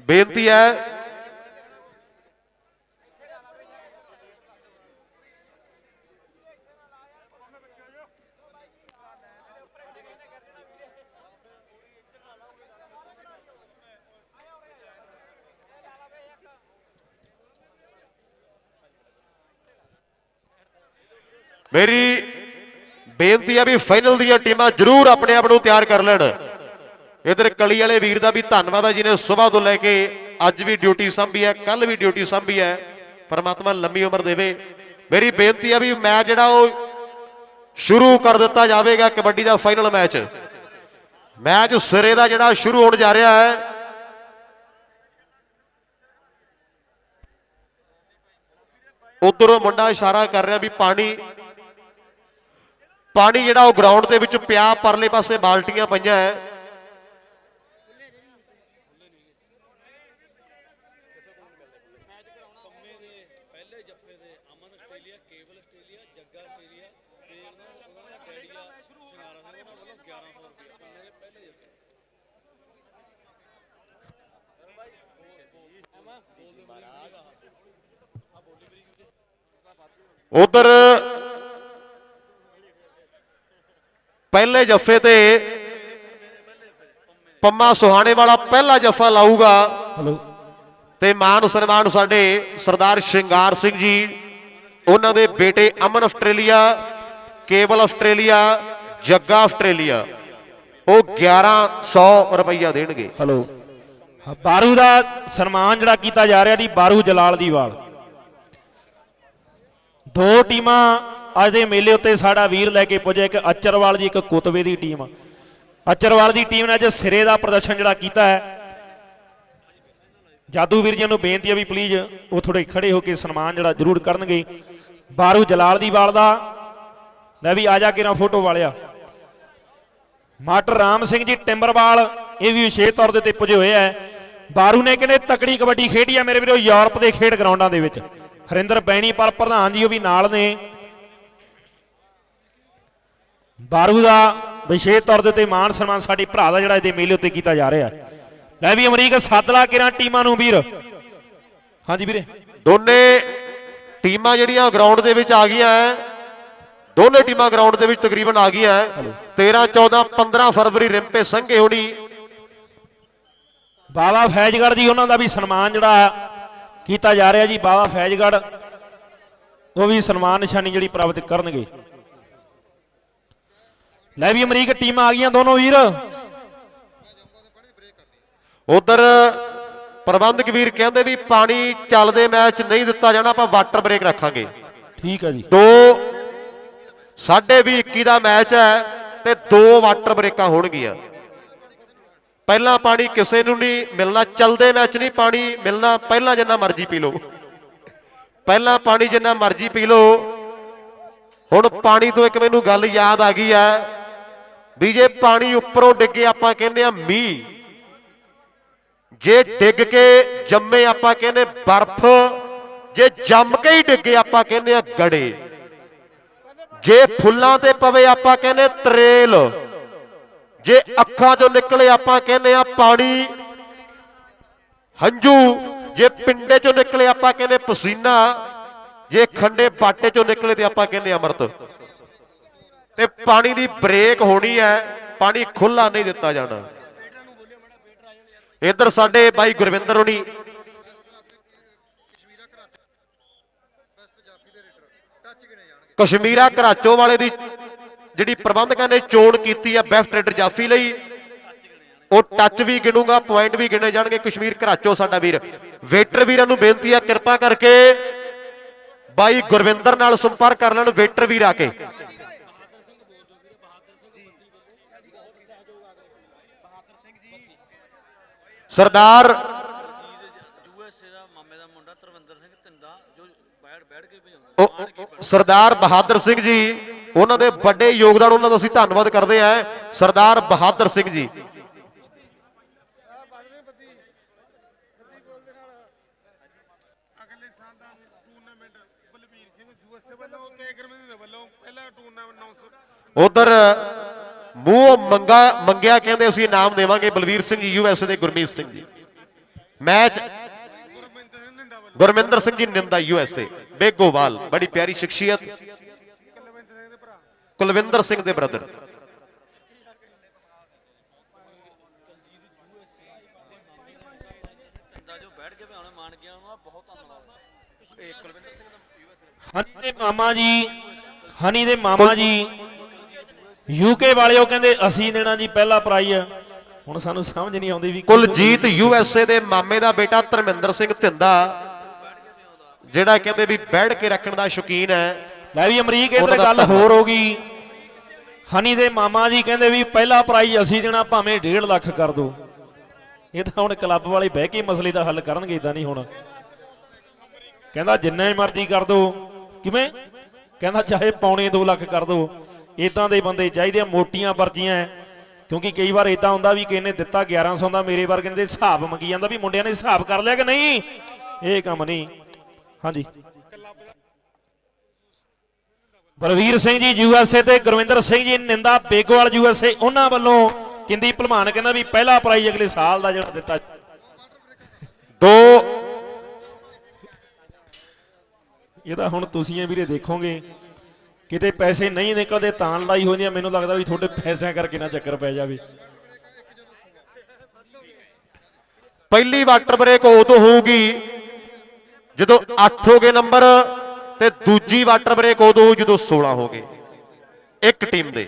ਬੇਨਤੀ ਹੈ ਮੇਰੀ ਬੇਨਤੀ ਹੈ ਵੀ ਫਾਈਨਲ ਦੀਆਂ ਟੀਮਾਂ ਜ਼ਰੂਰ ਆਪਣੇ ਆਪ ਨੂੰ ਤਿਆਰ ਕਰ ਲੈਣ। ਇਧਰ ਕਲੀ ਵਾਲੇ ਵੀਰ ਦਾ ਵੀ ਧੰਨਵਾਦ ਹੈ ਜਿਹਨੇ ਸਵੇਰ ਤੋਂ ਲੈ ਕੇ ਅੱਜ ਵੀ ਡਿਊਟੀ ਸੰਭੀ ਹੈ ਕੱਲ ਵੀ ਡਿਊਟੀ ਸੰਭੀ ਹੈ। ਪਰਮਾਤਮਾ ਲੰਮੀ ਉਮਰ ਦੇਵੇ। ਮੇਰੀ ਬੇਨਤੀ ਹੈ ਵੀ ਮੈਚ ਜਿਹੜਾ ਉਹ ਸ਼ੁਰੂ ਕਰ ਦਿੱਤਾ ਜਾਵੇਗਾ ਕਬੱਡੀ ਦਾ ਫਾਈਨਲ ਮੈਚ। ਮੈਚ ਸਿਰੇ ਦਾ ਜਿਹੜਾ ਸ਼ੁਰੂ ਹੋਣ ਜਾ ਰਿਹਾ ਹੈ। ਉਧਰ ਮੁੰਡਾ ਇਸ਼ਾਰਾ ਕਰ ਰਿਹਾ ਵੀ ਪਾਣੀ ਪਾਣੀ ਜਿਹੜਾ ਉਹ ਗਰਾਊਂਡ ਦੇ ਵਿੱਚ ਪਿਆ, ਪਰਲੇ ਪਾਸੇ ਬਾਲਟੀਆਂ ਪਈਆਂ ਹੈ ਪੰਮੇ ਦੇ ਪਹਿਲੇ ਜੱਫੇ ਦੇ Aman Australia Kewal Australia Jagga Australia ਤੇ ਉਹਨਾਂ ਉਹਨਾਂ ਦਾ ਡੈਡੀ ਆ ਸ਼ਿੰਗਾਰਾ ਸਿੰਘ ਉਹਨਾਂ ਵੱਲੋਂ 1100 ਰੁਪਏ ਪੰਮੇ ਦੇ ਪਹਿਲੇ ਜੱਫੇ ਉਧਰ ਪਹਿਲੇ ਜੱਫੇ ਤੇ ਪੰਮਾ ਸੁਹਾਣੇ ਵਾਲਾ ਪਹਿਲਾ ਜੱਫਾ ਲਾਊਗਾ। ਹਲੋ। ਤੇ ਮਾਨ ਸਨਮਾਨ ਸਾਡੇ ਸਰਦਾਰ ਸ਼ਿੰਗਾਰ ਸਿੰਘ ਜੀ ਉਹਨਾਂ ਦੇ ਬੇਟੇ Aman Australia Kewal Australia Jagga Australia ਉਹ 1100 ਰੁਪਈਆ ਦੇਣਗੇ। ਹਲੋ। ਬਾਰੂ ਦਾ ਸਨਮਾਨ ਜਿਹੜਾ ਕੀਤਾ ਜਾ ਰਿਹਾ ਜੀ ਬਾਰੂ ਜਲਾਲ ਦੀ ਵਾਲ। ਦੋ ਟੀਮਾਂ ਅੱਜ ਦੇ ਮੇਲੇ ਉੱਤੇ ਸਾਡਾ ਵੀਰ ਲੈ ਕੇ ਪੁੱਜੇ, ਇੱਕ ਅਚਰਵਾਲ ਜੀ, ਇੱਕ ਕੁਤਵੇ ਦੀ ਟੀਮ। ਅਚਰਵਾਲ ਦੀ ਟੀਮ ਨੇ ਅੱਜ ਸਿਰੇ ਦਾ ਪ੍ਰਦਰਸ਼ਨ ਜਿਹੜਾ ਕੀਤਾ ਹੈ। ਜਾਦੂ ਵੀਰ ਜੀ ਨੂੰ ਬੇਨਤੀ ਹੈ ਵੀ ਪਲੀਜ਼ ਉਹ ਥੋੜੇ ਖੜੇ ਹੋ ਕੇ ਸਨਮਾਨ ਜਿਹੜਾ ਜ਼ਰੂਰ ਕਰਨਗੇ। ਬਾਰੂ ਜਲਾਲ ਦੀ ਵਾਲ ਦਾ ਲੈ ਵੀ ਆ ਜਾ ਕੇ ਨਾ ਫੋਟੋ ਵਾਲਿਆ। ਮਾਟਰ ਰਾਮ ਸਿੰਘ ਜੀ, ਟਿੰਬਰਵਾਲ, ਇਹ ਵੀ ਵਿਸ਼ੇਸ਼ ਤੌਰ ਦੇ ਉੱਤੇ ਪੁੱਜੇ ਹੋਏ ਆ ਬਾਰੂ ਨੇ ਕਹਿੰਦੇ ਤਕੜੀ ਕਬੱਡੀ ਖੇਡੀ ਆ ਮੇਰੇ ਵੀਰੋ, ਯੂਰਪ ਦੇ ਖੇਡ ਗਰਾਊਂਡਾਂ ਦੇ ਵਿੱਚ। ਹਰਿੰਦਰ ਬੈਣੀਪਾਲ ਪ੍ਰਧਾਨ ਜੀ ਉਹ ਵੀ ਨਾਲ ਨੇ। ਬਾਰੂ ਦਾ ਵਿਸ਼ੇਸ਼ ਤੌਰ ਦੇ ਉੱਤੇ ਮਾਨ ਸਨਮਾਨ ਸਾਡੇ ਭਰਾ ਦਾ ਜਿਹੜਾ ਇਹਦੇ ਮੇਲੇ ਉੱਤੇ ਕੀਤਾ ਜਾ ਰਿਹਾ ਲੈ ਵੀ ਅਮਰੀਕ ਸੱਦ ਲਾ ਕਿਰਾਂ ਟੀਮਾਂ ਨੂੰ ਵੀਰ? ਹਾਂਜੀ ਵੀਰੇ। ਦੋਨੇ ਟੀਮਾਂ ਜਿਹੜੀਆਂ ਗਰਾਊਂਡ ਦੇ ਵਿੱਚ ਆ ਗਈਆਂ ਹੈ ਦੋਨੇ ਟੀਮਾਂ ਗਰਾਊਂਡ ਦੇ ਵਿੱਚ ਤਕਰੀਬਨ ਆ ਗਈਆਂ ਹੈ 13 14 15 ਫਰਵਰੀ ਰਿੰਪੇ ਸੰਘੇ ਹੋਣੀ। ਬਾਬਾ ਫੈਜ਼ਗੜ੍ਹ ਜੀ ਉਹਨਾਂ ਦਾ ਵੀ ਸਨਮਾਨ ਜਿਹੜਾ ਕੀਤਾ ਜਾ ਰਿਹਾ ਜੀ ਬਾਬਾ ਫੈਜ਼ਗੜ੍ਹ। ਉਹ ਵੀ ਸਨਮਾਨ ਨਿਸ਼ਾਨੀ ਜਿਹੜੀ ਪ੍ਰਾਪਤ ਕਰਨਗੇ। ਲੈ ਵੀ ਅਮਰੀਕ ਟੀਮਾਂ ਆ ਗਈਆਂ ਦੋਨੋਂ ਵੀਰ। ਉਧਰ ਪ੍ਰਬੰਧਕ ਵੀਰ ਕਹਿੰਦੇ ਵੀ ਪਾਣੀ ਚੱਲਦੇ ਮੈਚ ਨਹੀਂ ਦਿੱਤਾ ਜਾਣਾ ਆਪਾਂ ਵਾਟਰ ਬ੍ਰੇਕ ਰੱਖਾਂਗੇ। ਠੀਕ ਹੈ ਜੀ। ਦੋ ਸਾਢੇ ਵੀਹ 21 ਦਾ ਮੈਚ ਹੈ ਤੇ ਦੋ ਵਾਟਰ ਬ੍ਰੇਕਾਂ ਹੋਣਗੀਆਂ। ਪਹਿਲਾਂ ਪਾਣੀ ਕਿਸੇ ਨੂੰ ਨਹੀਂ ਮਿਲਣਾ, ਚੱਲਦੇ ਮੈਚ ਨਹੀਂ ਪਾਣੀ ਮਿਲਣਾ, ਪਹਿਲਾਂ ਜਿੰਨਾ ਮਰਜ਼ੀ ਪੀ ਲਓ। ਪਹਿਲਾਂ ਪਾਣੀ ਜਿੰਨਾ ਮਰਜ਼ੀ ਪੀ ਲਓ। ਹੁਣ ਪਾਣੀ ਤੋਂ ਇੱਕ ਮੈਨੂੰ ਗੱਲ ਯਾਦ ਆ ਗਈ ਹੈ ਵੀ ਜੇ ਪਾਣੀ ਉੱਪਰੋਂ ਡਿੱਗੇ ਆਪਾਂ ਕਹਿੰਦੇ ਆ ਮੀਂਹ, ਜੇ ਡਿੱਗ ਕੇ ਜੰਮੇ ਆਪਾਂ ਕਹਿੰਦੇ ਬਰਫ਼, ਜੇ ਜੰਮ ਕੇ ਹੀ ਡਿੱਗੇ ਆਪਾਂ ਕਹਿੰਦੇ ਆ ਗੜੇ। ਜੇ ਫੁੱਲਾਂ ਤੇ ਪਵੇ ਆਪਾਂ ਕਹਿੰਦੇ ਤਰੇਲ। ਜੇ ਅੱਖਾਂ ਚੋਂ ਨਿਕਲੇ ਆਪਾਂ ਕਹਿੰਦੇ ਆ ਪਾਣੀ, ਹੰਝੂ, ਜੇ ਪਿੰਡੇ ਚੋਂ ਨਿਕਲੇ ਆਪਾਂ ਕਹਿੰਦੇ ਪਸੀਨਾ, ਜੇ ਖੰਡੇ ਬਾਟੇ ਚੋਂ ਨਿਕਲੇ ਤੇ ਆਪਾਂ ਕਹਿੰਦੇ ਅੰਮ੍ਰਿਤ। ਤੇ ਪਾਣੀ ਦੀ ਬ੍ਰੇਕ ਹੋਣੀ ਹੈ, ਪਾਣੀ ਖੁੱਲਾ ਨਹੀਂ ਦਿੱਤਾ ਜਾਣਾ। ਇੱਧਰ ਸਾਡੇ ਬਾਈ ਗੁਰਵਿੰਦਰ ਹੋਣੀ। ਕਸ਼ਮੀਰਾ ਘਰਾਚੋ ਵਾਲੇ ਦੀ ਜਿਹੜੀ ਪ੍ਰਬੰਧਕਾਂ ਨੇ ਚੋਣ ਕੀਤੀ ਹੈ ਬੈਸਟ ਰੇਡਰ ਜਾਫੀ ਲਈ, ਉਹ ਟੱਚ ਵੀ ਗਿਣੂਗਾ ਪੁਆਇੰਟ ਵੀ ਗਿਣੇ ਜਾਣਗੇ। ਕਸ਼ਮੀਰ ਘਰਾਚੋ ਸਾਡਾ ਵੀਰ। ਵੇਟਰ ਵੀਰਾਂ ਨੂੰ ਬੇਨਤੀ ਹੈ ਕਿਰਪਾ ਕਰਕੇ ਬਾਈ ਗੁਰਵਿੰਦਰ ਨਾਲ ਸੰਪਰਕ ਕਰ ਲੈਣ ਵੇਟਰ ਵੀਰ ਆ ਕੇ। ਸਰਦਾਰ ਸਰਦਾਰ ਬਹਾਦਰ ਸਿੰਘ ਜੀ ਉਹਨਾਂ ਦੇ ਵੱਡੇ ਯੋਗਦਾਨ ਉਹਨਾਂ ਦਾ ਅਸੀਂ ਧੰਨਵਾਦ ਕਰਦੇ ਹਾਂ ਸਰਦਾਰ ਬਹਾਦਰ ਸਿੰਘ ਜੀ। ਯੂਐਸਏ ਉਧਰ ਮੂੰਹ ਮੰਗਾ ਮੰਗਿਆ ਕਹਿੰਦੇ ਅਸੀਂ ਇਨਾਮ ਦੇਵਾਂਗੇ ਬਲਵੀਰ ਸਿੰਘ ਜੀ ਯੂਐਸ ਦੇ ਗੁਰਮੀਤ ਸਿੰਘ ਜੀ। ਮੈਚ ਸਿੰਘ ਗੁਰਮਿੰਦਰ ਸਿੰਘ ਜੀ ਨਿੰਦਾ ਯੂਐਸਏ ਬੇਗੋਵਾਲ ਬੜੀ ਪਿਆਰੀ ਸ਼ਖਸੀਅਤ ਕੁਲਵਿੰਦਰ ਸਿੰਘ ਦੇ ਭਰਾ ਕੁਲਵਿੰਦਰ ਸਿੰਘ ਦੇ ਬ੍ਰਦਰ। ਹਨੀ ਦੇ ਮਾਮਾ ਜੀ ਹਨੀ ਦੇ ਮਾਮਾ ਜੀ ਯੂਕੇ ਵਾਲਿਓ ਕਹਿੰਦੇ ਅਸੀਂ ਦੇਣਾ ਜੀ ਪਹਿਲਾ ਪ੍ਰਾਈਜ਼ ਹੁਣ ਸਾਨੂੰ ਸਮਝ ਨਹੀਂ ਆਉਂਦੀ ਵੀ ਕੁਲਜੀਤ ਯੂਐਸਏ ਦੇ ਮਾਮੇ ਦਾ ਬੇਟਾ ਧਰਮਿੰਦਰ ਸਿੰਘ ਧਿੰਦਾ ਜਿਹੜਾ ਕਹਿੰਦੇ ਵੀ ਬੈਠ ਕੇ ਰੱਖਣ ਦਾ ਸ਼ੌਕੀਨ ਹੈ। ਲੈ ਵੀ ਅਮਰੀਕ ਦਾ ਗੱਲ। ਹੋਰ ਹੋ ਗਈ। ਹਨੀ ਦੇ ਮਾਮਾ ਜੀ ਕਹਿੰਦੇ ਵੀ ਪਹਿਲਾ ਪ੍ਰਾਈਜ਼ ਅਸੀਂ ਦੇਣਾ ਭਾਵੇਂ 1.5 ਲੱਖ ਕਰ ਦੋ। ਇਹ ਤਾਂ ਹੁਣ ਕਲੱਬ ਵਾਲੇ ਬਹਿ ਕੇ ਮਸਲੇ ਦਾ ਹੱਲ ਕਰਨਗੇ ਇਦਾਂ ਨਹੀਂ ਹੁਣ। ਕਹਿੰਦਾ ਜਿੰਨਾ ਮਰਜ਼ੀ ਕਰ ਦੋ। ਕਿਵੇਂ? ਕਹਿੰਦਾ ਚਾਹੇ ਪੌਣੇ 2 ਲੱਖ ਕਰ ਦੋ। ਇਦਾਂ ਦੇ ਬੰਦੇ ਚਾਹੀਦੇ ਆ ਮੋਟੀਆਂ ਪਰਚੀਆਂ। ਕਿਉਂਕਿ ਕਈ ਵਾਰ ਇਦਾਂ ਹੁੰਦਾ ਵੀ ਕਿਸੇ ਨੇ ਦਿੱਤਾ 1100 ਦਾ ਮੇਰੇ ਵਰਗੇ ਤੇ ਹਿਸਾਬ ਮੰਗੀ ਜਾਂਦਾ ਵੀ ਮੁੰਡਿਆਂ ਨੇ ਹਿਸਾਬ ਕਰ ਲਿਆ ਕਿ ਨਹੀਂ? ਇਹ ਕੰਮ ਨਹੀਂ। ਹਾਂਜੀ। ਬਲਵੀਰ ਸਿੰਘ ਜੀ ਯੂਐਸਏ ਤੇ ਗੁਰਵਿੰਦਰ ਸਿੰਘ ਜੀ, ਨਿੰਦਾ ਬੇਗਵਾਲ ਯੂਐਸਏ ਉਹਨਾਂ ਵੱਲੋਂ ਕਿੰਦੀ ਭਲਮਾਨ ਕਹਿੰਦਾ ਵੀ ਪਹਿਲਾ ਪ੍ਰਾਈਜ਼ ਅਗਲੇ ਸਾਲ ਦਾ ਜਿਹੜਾ ਦਿੱਤਾ ਦੋ ਇਹਦਾ ਹੁਣ ਤੁਸੀਂ ਵੀਰੇ ਦੇਖੋਗੇ, ਕਿਤੇ ਪੈਸੇ ਨਹੀਂ ਨਿਕਲਦੇ ਤਾਂ ਲੜਾਈ ਹੋ ਜਾਂਦੀ ਮੈਨੂੰ ਲੱਗਦਾ ਵੀ ਤੁਹਾਡੇ ਪੈਸਿਆਂ ਕਰਕੇ ਨਾ ਚੱਕਰ ਪੈ ਜਾਵੇ। ਪਹਿਲੀ ਵਾਟਰ ਬ੍ਰੇਕ ਉਦੋਂ ਹੋਊਗੀ ਜਦੋਂ 8 ਹੋ ਗਏ ਨੰਬਰ। ਤੇ ਦੂਜੀ ਵਾਟਰ ਬ੍ਰੇਕ ਉਦੋਂ ਜਦੋਂ 16 ਹੋ ਗਏ। ਇੱਕ ਟੀਮ ਦੇ।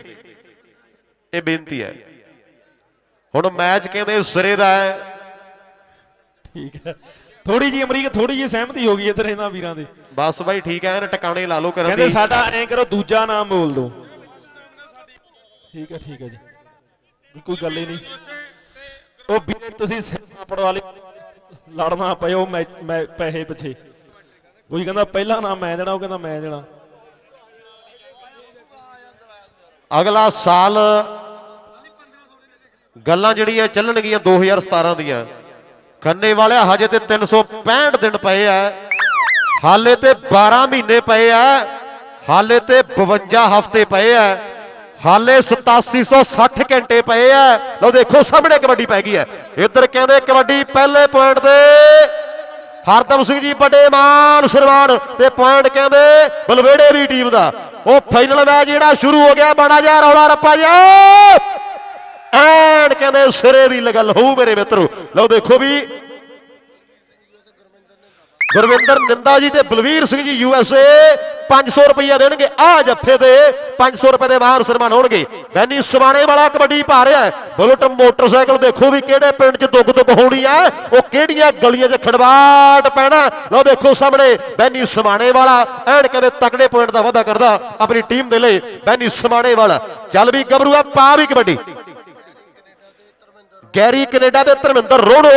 ਇਹ ਬੇਨਤੀ ਹੈ। ਹੁਣ ਮੈਚ ਕਹਿੰਦੇ ਸਿਰੇ ਦਾ ਹੈ? ਠੀਕ ਹੈ। ਥੋੜੀ ਜੀ ਅਮਰੀਕ ਥੋੜੀ ਜੀ ਸਹਿਮਤੀ ਹੋ ਗਈ ਇੱਧਰ ਇਹਨਾਂ ਵੀਰਾਂ ਦੇ। ਬਸ ਬਾਈ ਠੀਕ ਹੈ ਟਿਕਾਣੇ ਲਾ ਲਓ ਕਰਨ ਕਹਿੰਦੇ ਦੀ ਸਾਡਾ ਐਂ ਕਰੋ ਦੂਜਾ ਨਾਮ ਬੋਲ ਦਿਓ। ਠੀਕ ਹੈ ਠੀਕ ਹੈ ਜੀ। ਕੋਈ ਗੱਲ ਹੀ ਨਹੀਂ। ਉਹ ਵੀਰੇ ਤੁਸੀਂ ਸਿਆਣਾ ਪੜਵਾ ਲਿਓ ਲੜਨਾ ਪਿਓ ਮੈਂ ਮੈਂ ਪੈਸੇ ਪਿੱਛੇ। ਕੋਈ ਕਹਿੰਦਾ ਪਹਿਲਾ ਨਾਮ ਮੈਂ ਦੇਣਾ, ਉਹ ਕਹਿੰਦਾ ਮੈਂ ਦੇਣਾ। ਅਗਲਾ ਸਾਲ ਗੱਲਾਂ ਜਿਹੜੀਆਂ ਚੱਲਣਗੀਆਂ 2017 ਦੀਆਂ। ਖੰਨੇ ਵਾਲਿਆ ਹਜੇ ਤੇ 365 ਦਿਨ ਪਏ ਆ। ਹਾਲੇ ਤੇ 12 ਮਹੀਨੇ ਪਏ ਆ। ਹਾਲੇ ਤੇ 52 ਹਫ਼ਤੇ ਪਏ ਆ। ਹਾਲੇ 8760 ਘੰਟੇ ਪਏ ਆ। ਲਓ ਦੇਖੋ ਸਾਹਮਣੇ ਕਬੱਡੀ ਪੈ ਗਈ ਹੈ। ਇੱਧਰ ਕਹਿੰਦੇ ਕਬੱਡੀ ਪਹਿਲੇ ਪੁਆਇੰਟ ਤੇ ਹਰਦਮ ਸਿੰਘ ਜੀ ਵੱਡੇ ਮਾਨ ਸਨਮਾਨ ਤੇ ਪੁਆਇੰਟ ਕਹਿੰਦੇ ਬਲਵੇੜੇ ਦੀ ਟੀਮ ਦਾ। ਉਹ ਫਾਈਨਲ ਮੈਚ ਜਿਹੜਾ ਸ਼ੁਰੂ ਹੋ ਗਿਆ ਬੜਾ ਜਿਹਾ ਰੌਲਾ ਰੱਪਾ ਜਿਹਾ। ਐਨ ਕਹਿੰਦੇ ਸਿਰੇ ਦੀ ਲਗਲ ਹੋਊ ਮੇਰੇ ਮਿੱਤਰੋ। ਲਓ ਦੇਖੋ ਵੀ ਗੁਰਵਿੰਦਰ ਨਿੰਦਾ ਜੀ ਤੇ ਬਲਵੀਰ ਸਿੰਘ ਜੀ ਯੂਐਸਏ 500 ਰੁਪਈਆ ਦੇਣਗੇ। ਆ ਜੱਫੇ ਦੇ 500 ਰੁਪਏ ਦੇ ਮਾਨ ਸਨਮਾਨ ਹੋਣਗੇ। ਬੈਨੀ ਸਵਾਣੇ ਵਾਲਾ ਕਬੱਡੀ ਪਾ ਰਿਹਾ ਬੁਲਟ ਮੋਟਰਸਾਈਕਲ ਦੇਖੋ ਵੀ ਕਿਹੜੇ ਪਿੰਡ 'ਚ ਦੁੱਗ ਦੁੱਗ ਹੋਣੀ ਹੈ। ਉਹ ਕਿਹੜੀਆਂ ਗਲੀਆਂ 'ਚ ਖੜਵਾਟ ਪੈਣਾ। ਲਓ ਦੇਖੋ ਸਾਹਮਣੇ ਬੈਨੀ ਸਵਾਣੇ ਵਾਲਾ ਐਨ ਕਹਿੰਦੇ ਤਕੜੇ ਪੁਆਇੰਟ ਦਾ ਵਾਅਦਾ ਕਰਦਾ ਆਪਣੀ ਟੀਮ ਦੇ ਲਈ। ਬੈਨੀ ਸਵਾਣੇ ਵਾਲਾ, ਚੱਲ ਵੀ ਗੱਭਰੂਆ ਪਾ ਵੀ ਕਬੱਡੀ। ਗੈਰੀ ਕੈਨੇਡਾ ਦੇ ਧਰਮਿੰਦਰ ਰੋੜੋ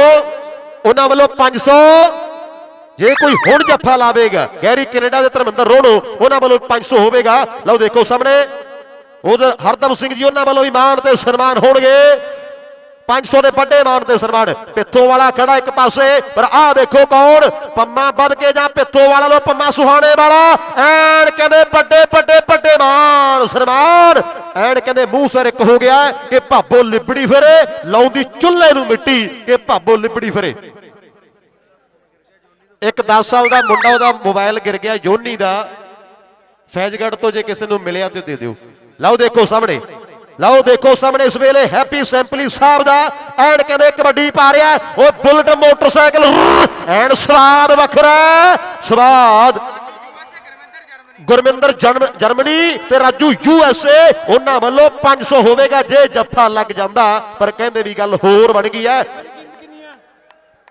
ਉਹਨਾਂ ਵੱਲੋਂ 500 ਜੇ ਕੋਈ ਹੁਣ ਜੱਫਾ ਲਾਵੇਗਾ, ਗੈਰੀ ਕੈਨੇਡਾ ਦੇ ਧਰਮਿੰਦਰ ਰੋੜੋ ਉਹਨਾਂ ਵੱਲੋਂ 500 ਹੋਵੇਗਾ। ਲਓ ਦੇਖੋ ਸਾਹਮਣੇ ਉਧਰ ਹਰਦਮ ਸਿੰਘ ਜੀ, ਉਹਨਾਂ ਵੱਲੋਂ ਵੀ ਮਾਣ ਤੇ ਸਨਮਾਨ ਹੋਣਗੇ। 500 ਦੇ ਵੱਡੇ ਮਾਣ ਤੇ ਸਨਮਾਨ। ਪਿੱਥੋ ਵਾਲਾ ਖੜਾ ਇੱਕ ਪਾਸੇ, ਪਰ ਆਹ ਦੇਖੋ ਕੌਣ? ਪੰਮਾ ਵੱਧ ਕੇ ਜਾਂ ਪਿੱਥੋ ਵਾਲਾ ਲੋ ਪੰਮਾ ਸੁਹਾਣੇ ਵਾਲਾ। ਐਨ ਕਹਿੰਦੇ ਵੱਡੇ ਵੱਡੇ ਵੱਡੇ ਮਾਨ ਸਨਮਾਨ। ਐਨ ਕਹਿੰਦੇ ਮੂੰਹ ਸਿਰ ਇੱਕ ਹੋ ਗਿਆ ਕਿ ਭਾਬੋ ਲਿਬੜੀ ਫਿਰੇ, ਲਾਉਂਦੀ ਚੁੱਲ੍ਹੇ ਨੂੰ ਮਿੱਟੀ ਕਿ ਭਾਬੋ ਲਿਬੜੀ ਫਿਰੇ। ਇੱਕ 10 ਸਾਲ ਦਾ ਮੁੰਡਾ ਉਹਦਾ ਮੋਬਾਈਲ ਗਿਰ ਗਿਆ ਜੋਨੀ ਦਾ। ਫੈਜ਼ਗੜ ਤੋਂ ਜੇ ਕਿਸੇ ਨੂੰ ਮਿਲਿਆ ਤੇ ਦੇ ਦਿਓ। ਲਓ ਦੇਖੋ ਸਾਹਮਣੇ। ਲਓ ਦੇਖੋ ਸਾਹਮਣੇ ਇਸ ਵੇਲੇ ਹੈਪੀ ਸੈਂਪਲੀ ਸਾਹਿਬ ਦਾ ਐਨ ਕਹਿੰਦੇ ਕਬੱਡੀ ਪਾ ਰਿਹਾ। ਉਹ ਬੁਲਟ ਮੋਟਰਸਾਈਕਲ, ਐਨ ਸਵਾਦ ਵੱਖਰਾ ਸਵਾਦ। ਗੁਰਮਿੰਦਰ ਜਰਮ- ਜਰਮਨੀ ਤੇ ਰਾਜੂ ਯੂਐਸਏ ਉਹਨਾਂ ਵੱਲੋਂ 500 ਹੋਵੇਗਾ ਜੇ ਜੱਫਾ ਲੱਗ ਜਾਂਦਾ। ਪਰ ਕਹਿੰਦੇ ਵੀ ਗੱਲ ਹੋਰ ਬਣ ਗਈ ਹੈ। ਕੀਮਤ ਕਿੰਨੀ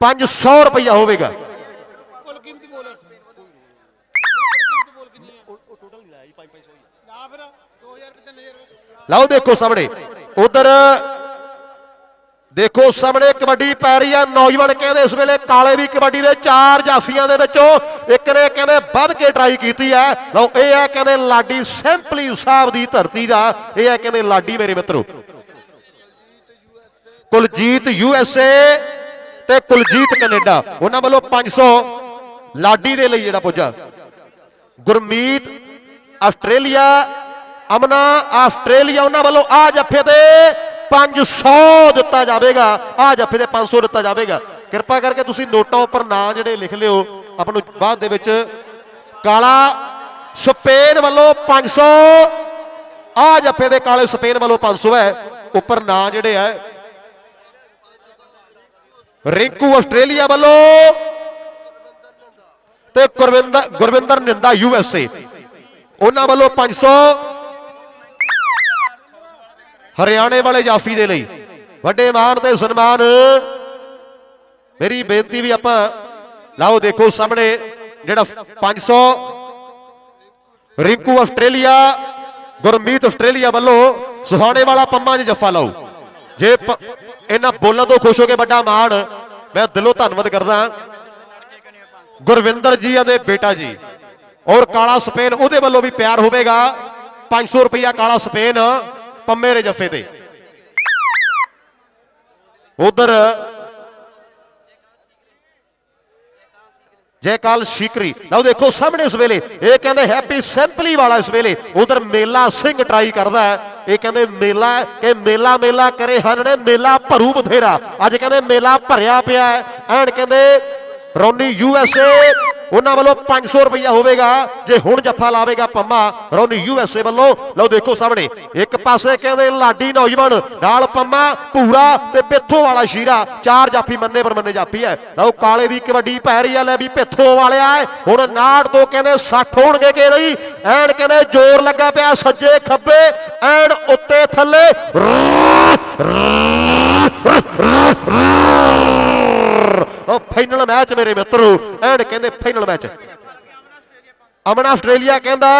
500 ਰੁਪਇਆ ਹੋਵੇਗਾ ਕੁੱਲ ਕੀਮਤ ਬੋਲ ਕੀਮਤ ਬੋਲ ਕਿੰਨੀ ਆ ਉਹ ਟੋਟਲ ਨਹੀਂ ਲਾਇਆ ਜੀ 5 500 ਨਾ ਫਿਰ 2000 ਰੁਪਏ 3000 ਰੁਪਏ ਲਓ ਦੇਖੋ ਸਾਹਮਣੇ। ਉਧਰ ਦੇਖੋ ਸਾਹਮਣੇ ਕਬੱਡੀ ਪੈ ਰਹੀ ਆ ਨੌਜਵਾਨ ਕਹਿੰਦੇ ਇਸ ਵੇਲੇ ਕਾਲੇ ਵੀ ਕਬੱਡੀ ਦੇ ਚਾਰ ਜਾਫੀਆਂ ਦੇ ਵਿੱਚੋਂ ਇੱਕ ਨੇ ਕਹਿੰਦੇ ਵੱਧ ਕੇ ਟਰਾਈ ਕੀਤੀ ਹੈ। ਲਓ ਇਹ ਹੈ ਕਹਿੰਦੇ ਲਾਡੀ ਸਿੰਪਲੀ ਸਾਹਿਬ ਦੀ ਧਰਤੀ ਦਾ। ਇਹ ਹੈ ਕਹਿੰਦੇ ਲਾਡੀ ਮੇਰੇ ਮਿੱਤਰੋ। ਕੁਲਜੀਤ ਯੂਐਸਏ ਤੇ ਕੁਲਜੀਤ ਕੈਨੇਡਾ। ਉਹਨਾਂ ਵੱਲੋਂ 500 ਲਾਡੀ ਦੇ ਲਈ ਜਿਹੜਾ ਪੁੱਜਾ। ਗੁਰਮੀਤ ਆਸਟ੍ਰੇਲੀਆ ਅਮਨਾ ਆਸਟ੍ਰੇਲੀਆ ਉਹਨਾਂ ਵੱਲੋਂ ਆ ਜੱਫੇ ਤੇ 500 ਦਿੱਤਾ ਜਾਵੇਗਾ। ਆ ਜੱਫੇ ਤੇ 500 ਦਿੱਤਾ ਜਾਵੇਗਾ। ਕਿਰਪਾ ਕਰਕੇ ਤੁਸੀਂ ਨੋਟਾਂ ਉੱਪਰ ਨਾਂ ਜਿਹੜੇ ਲਿਖ ਲਿਓ। ਆਪਾਂ ਨੂੰ ਬਾਅਦ ਦੇ ਵਿੱਚ ਕਾਲਾ ਸਪੇਨ ਵੱਲੋਂ 500 ਆ ਜੱਫੇ ਦੇ ਕਾਲੇ ਸਪੇਨ ਵੱਲੋਂ 500 ਹੈ। ਉੱਪਰ ਨਾਂ ਜਿਹੜੇ ਹੈ, ਰਿੰਕੂ ਆਸਟ੍ਰੇਲੀਆ ਵੱਲੋਂ ਤੇ Gurvinder Gurvinder Ninda U S A. ਉਹਨਾਂ ਵੱਲੋਂ 500 ਹਰਿਆਣੇ ਵਾਲੇ ਜਾਫੀ ਦੇ ਲਈ। ਵੱਡੇ ਮਾਣ ਤੇ ਸਨਮਾਨ। ਮੇਰੀ ਬੇਨਤੀ ਵੀ ਆਪਾਂ, ਲਾਓ ਦੇਖੋ ਸਾਹਮਣੇ ਜਿਹੜਾ 500 ਰਿੰਕੂ ਆਸਟ੍ਰੇਲੀਆ, ਗੁਰਮੀਤ ਆਸਟ੍ਰੇਲੀਆ ਵੱਲੋਂ ਸੁਹਾਣੇ ਵਾਲਾ ਪੰਮਾਂ 'ਚ ਜੱਫਾ ਲਾਓ। ਜੇ ਇਹਨਾਂ ਬੋਲਾਂ ਤੋਂ ਖੁਸ਼ ਹੋ ਕੇ ਵੱਡਾ ਮਾਣ, ਮੈਂ ਦਿਲੋਂ ਧੰਨਵਾਦ ਕਰਦਾ। ਗੁਰਵਿੰਦਰ ਜੀ ਅਤੇ ਬੇਟਾ ਜੀ। ਔਰ ਕਾਲਾ ਸਪੇਨ ਉਹਦੇ ਵੱਲੋਂ ਵੀ ਪਿਆਰ ਹੋਵੇਗਾ। 500 ਰੁਪਇਆ ਕਾਲਾ ਸਪੇਨ। ਪੰਮੇ ਦੇ ਜੱਫੇ ਤੇ। ਉਧਰ ਜੈਕਾਲ ਸ਼ੀਕਰੀ। ਲਓ ਦੇਖੋ ਸਾਹਮਣੇ ਇਸ ਵੇਲੇ, ਇਹ ਕਹਿੰਦੇ ਹੈਪੀ ਸਿੰਪਲੀ ਵਾਲਾ ਇਸ ਵੇਲੇ। ਉਧਰ ਮੇਲਾ ਸਿੰਘ ਟਰਾਈ ਕਰਦਾ ਹੈ। ਇਹ ਕਹਿੰਦੇ ਮੇਲਾ ਹੈ ਕਿ ਮੇਲਾ ਮੇਲਾ ਕਰੇ ਹਨ ਨੇ, ਮੇਲਾ ਭਰੂ ਬਥੇਰਾ। ਅੱਜ ਕਹਿੰਦੇ ਮੇਲਾ ਭਰਿਆ ਪਿਆ ਹੈ। ਕਹਿੰਦੇ ਰੌਨੀ ਯੂ ਐਸ ਏ, ਉਹਨਾਂ ਵੱਲੋਂ 500 ਰੁਪਇਆ ਹੋਵੇਗਾ। ਜੇ ਹੁਣ ਜੱਫਾ ਲਾਵੇਗਾ ਪੰਮਾ, ਰੌਨੀ ਯੂ ਐਸ ਵੱਲੋਂ। ਲਓ ਦੇਖੋ ਸਾਹਮਣੇ, ਇੱਕ ਪਾਸੇ ਕਹਿੰਦੇ ਲਾਡੀ ਨੌਜਵਾਨ, ਨਾਲ ਪੰਮਾ ਪੂਰਾ ਤੇ ਪਿੱਥੋਂ ਵਾਲਾ ਸ਼ੀਰਾ। ਚਾਰ ਜਾਫੀ ਮੰਨੇ ਪਰ ਮੰਨੇ ਜਾਫੀ ਹੈ। ਲਓ ਕਾਲੇ ਦੀ ਕਬੱਡੀ ਪੈ ਰਹੀ ਆ ਲੈ ਵੀ ਪਿੱਥੋਂ ਵਾਲਿਆ ਹੁਣ 69 ਤੋਂ ਕਹਿੰਦੇ 60 ਹੋਣਗੇ ਕਿ ਨਹੀਂ? ਐਨ ਕਹਿੰਦੇ ਜ਼ੋਰ ਲੱਗਾ ਪਿਆ, ਸੱਜੇ ਖੱਬੇ, ਐਨ ਉੱਤੇ ਥੱਲੇ। ਉਹ ਫਾਈਨਲ ਮੈਚ ਮੇਰੇ ਮਿੱਤਰੋ ਐਂਡ ਕਹਿੰਦੇ ਫਾਈਨਲ ਮੈਚ ਅਮਨ ਆਸਟ੍ਰੇਲੀਆ ਕਹਿੰਦਾ,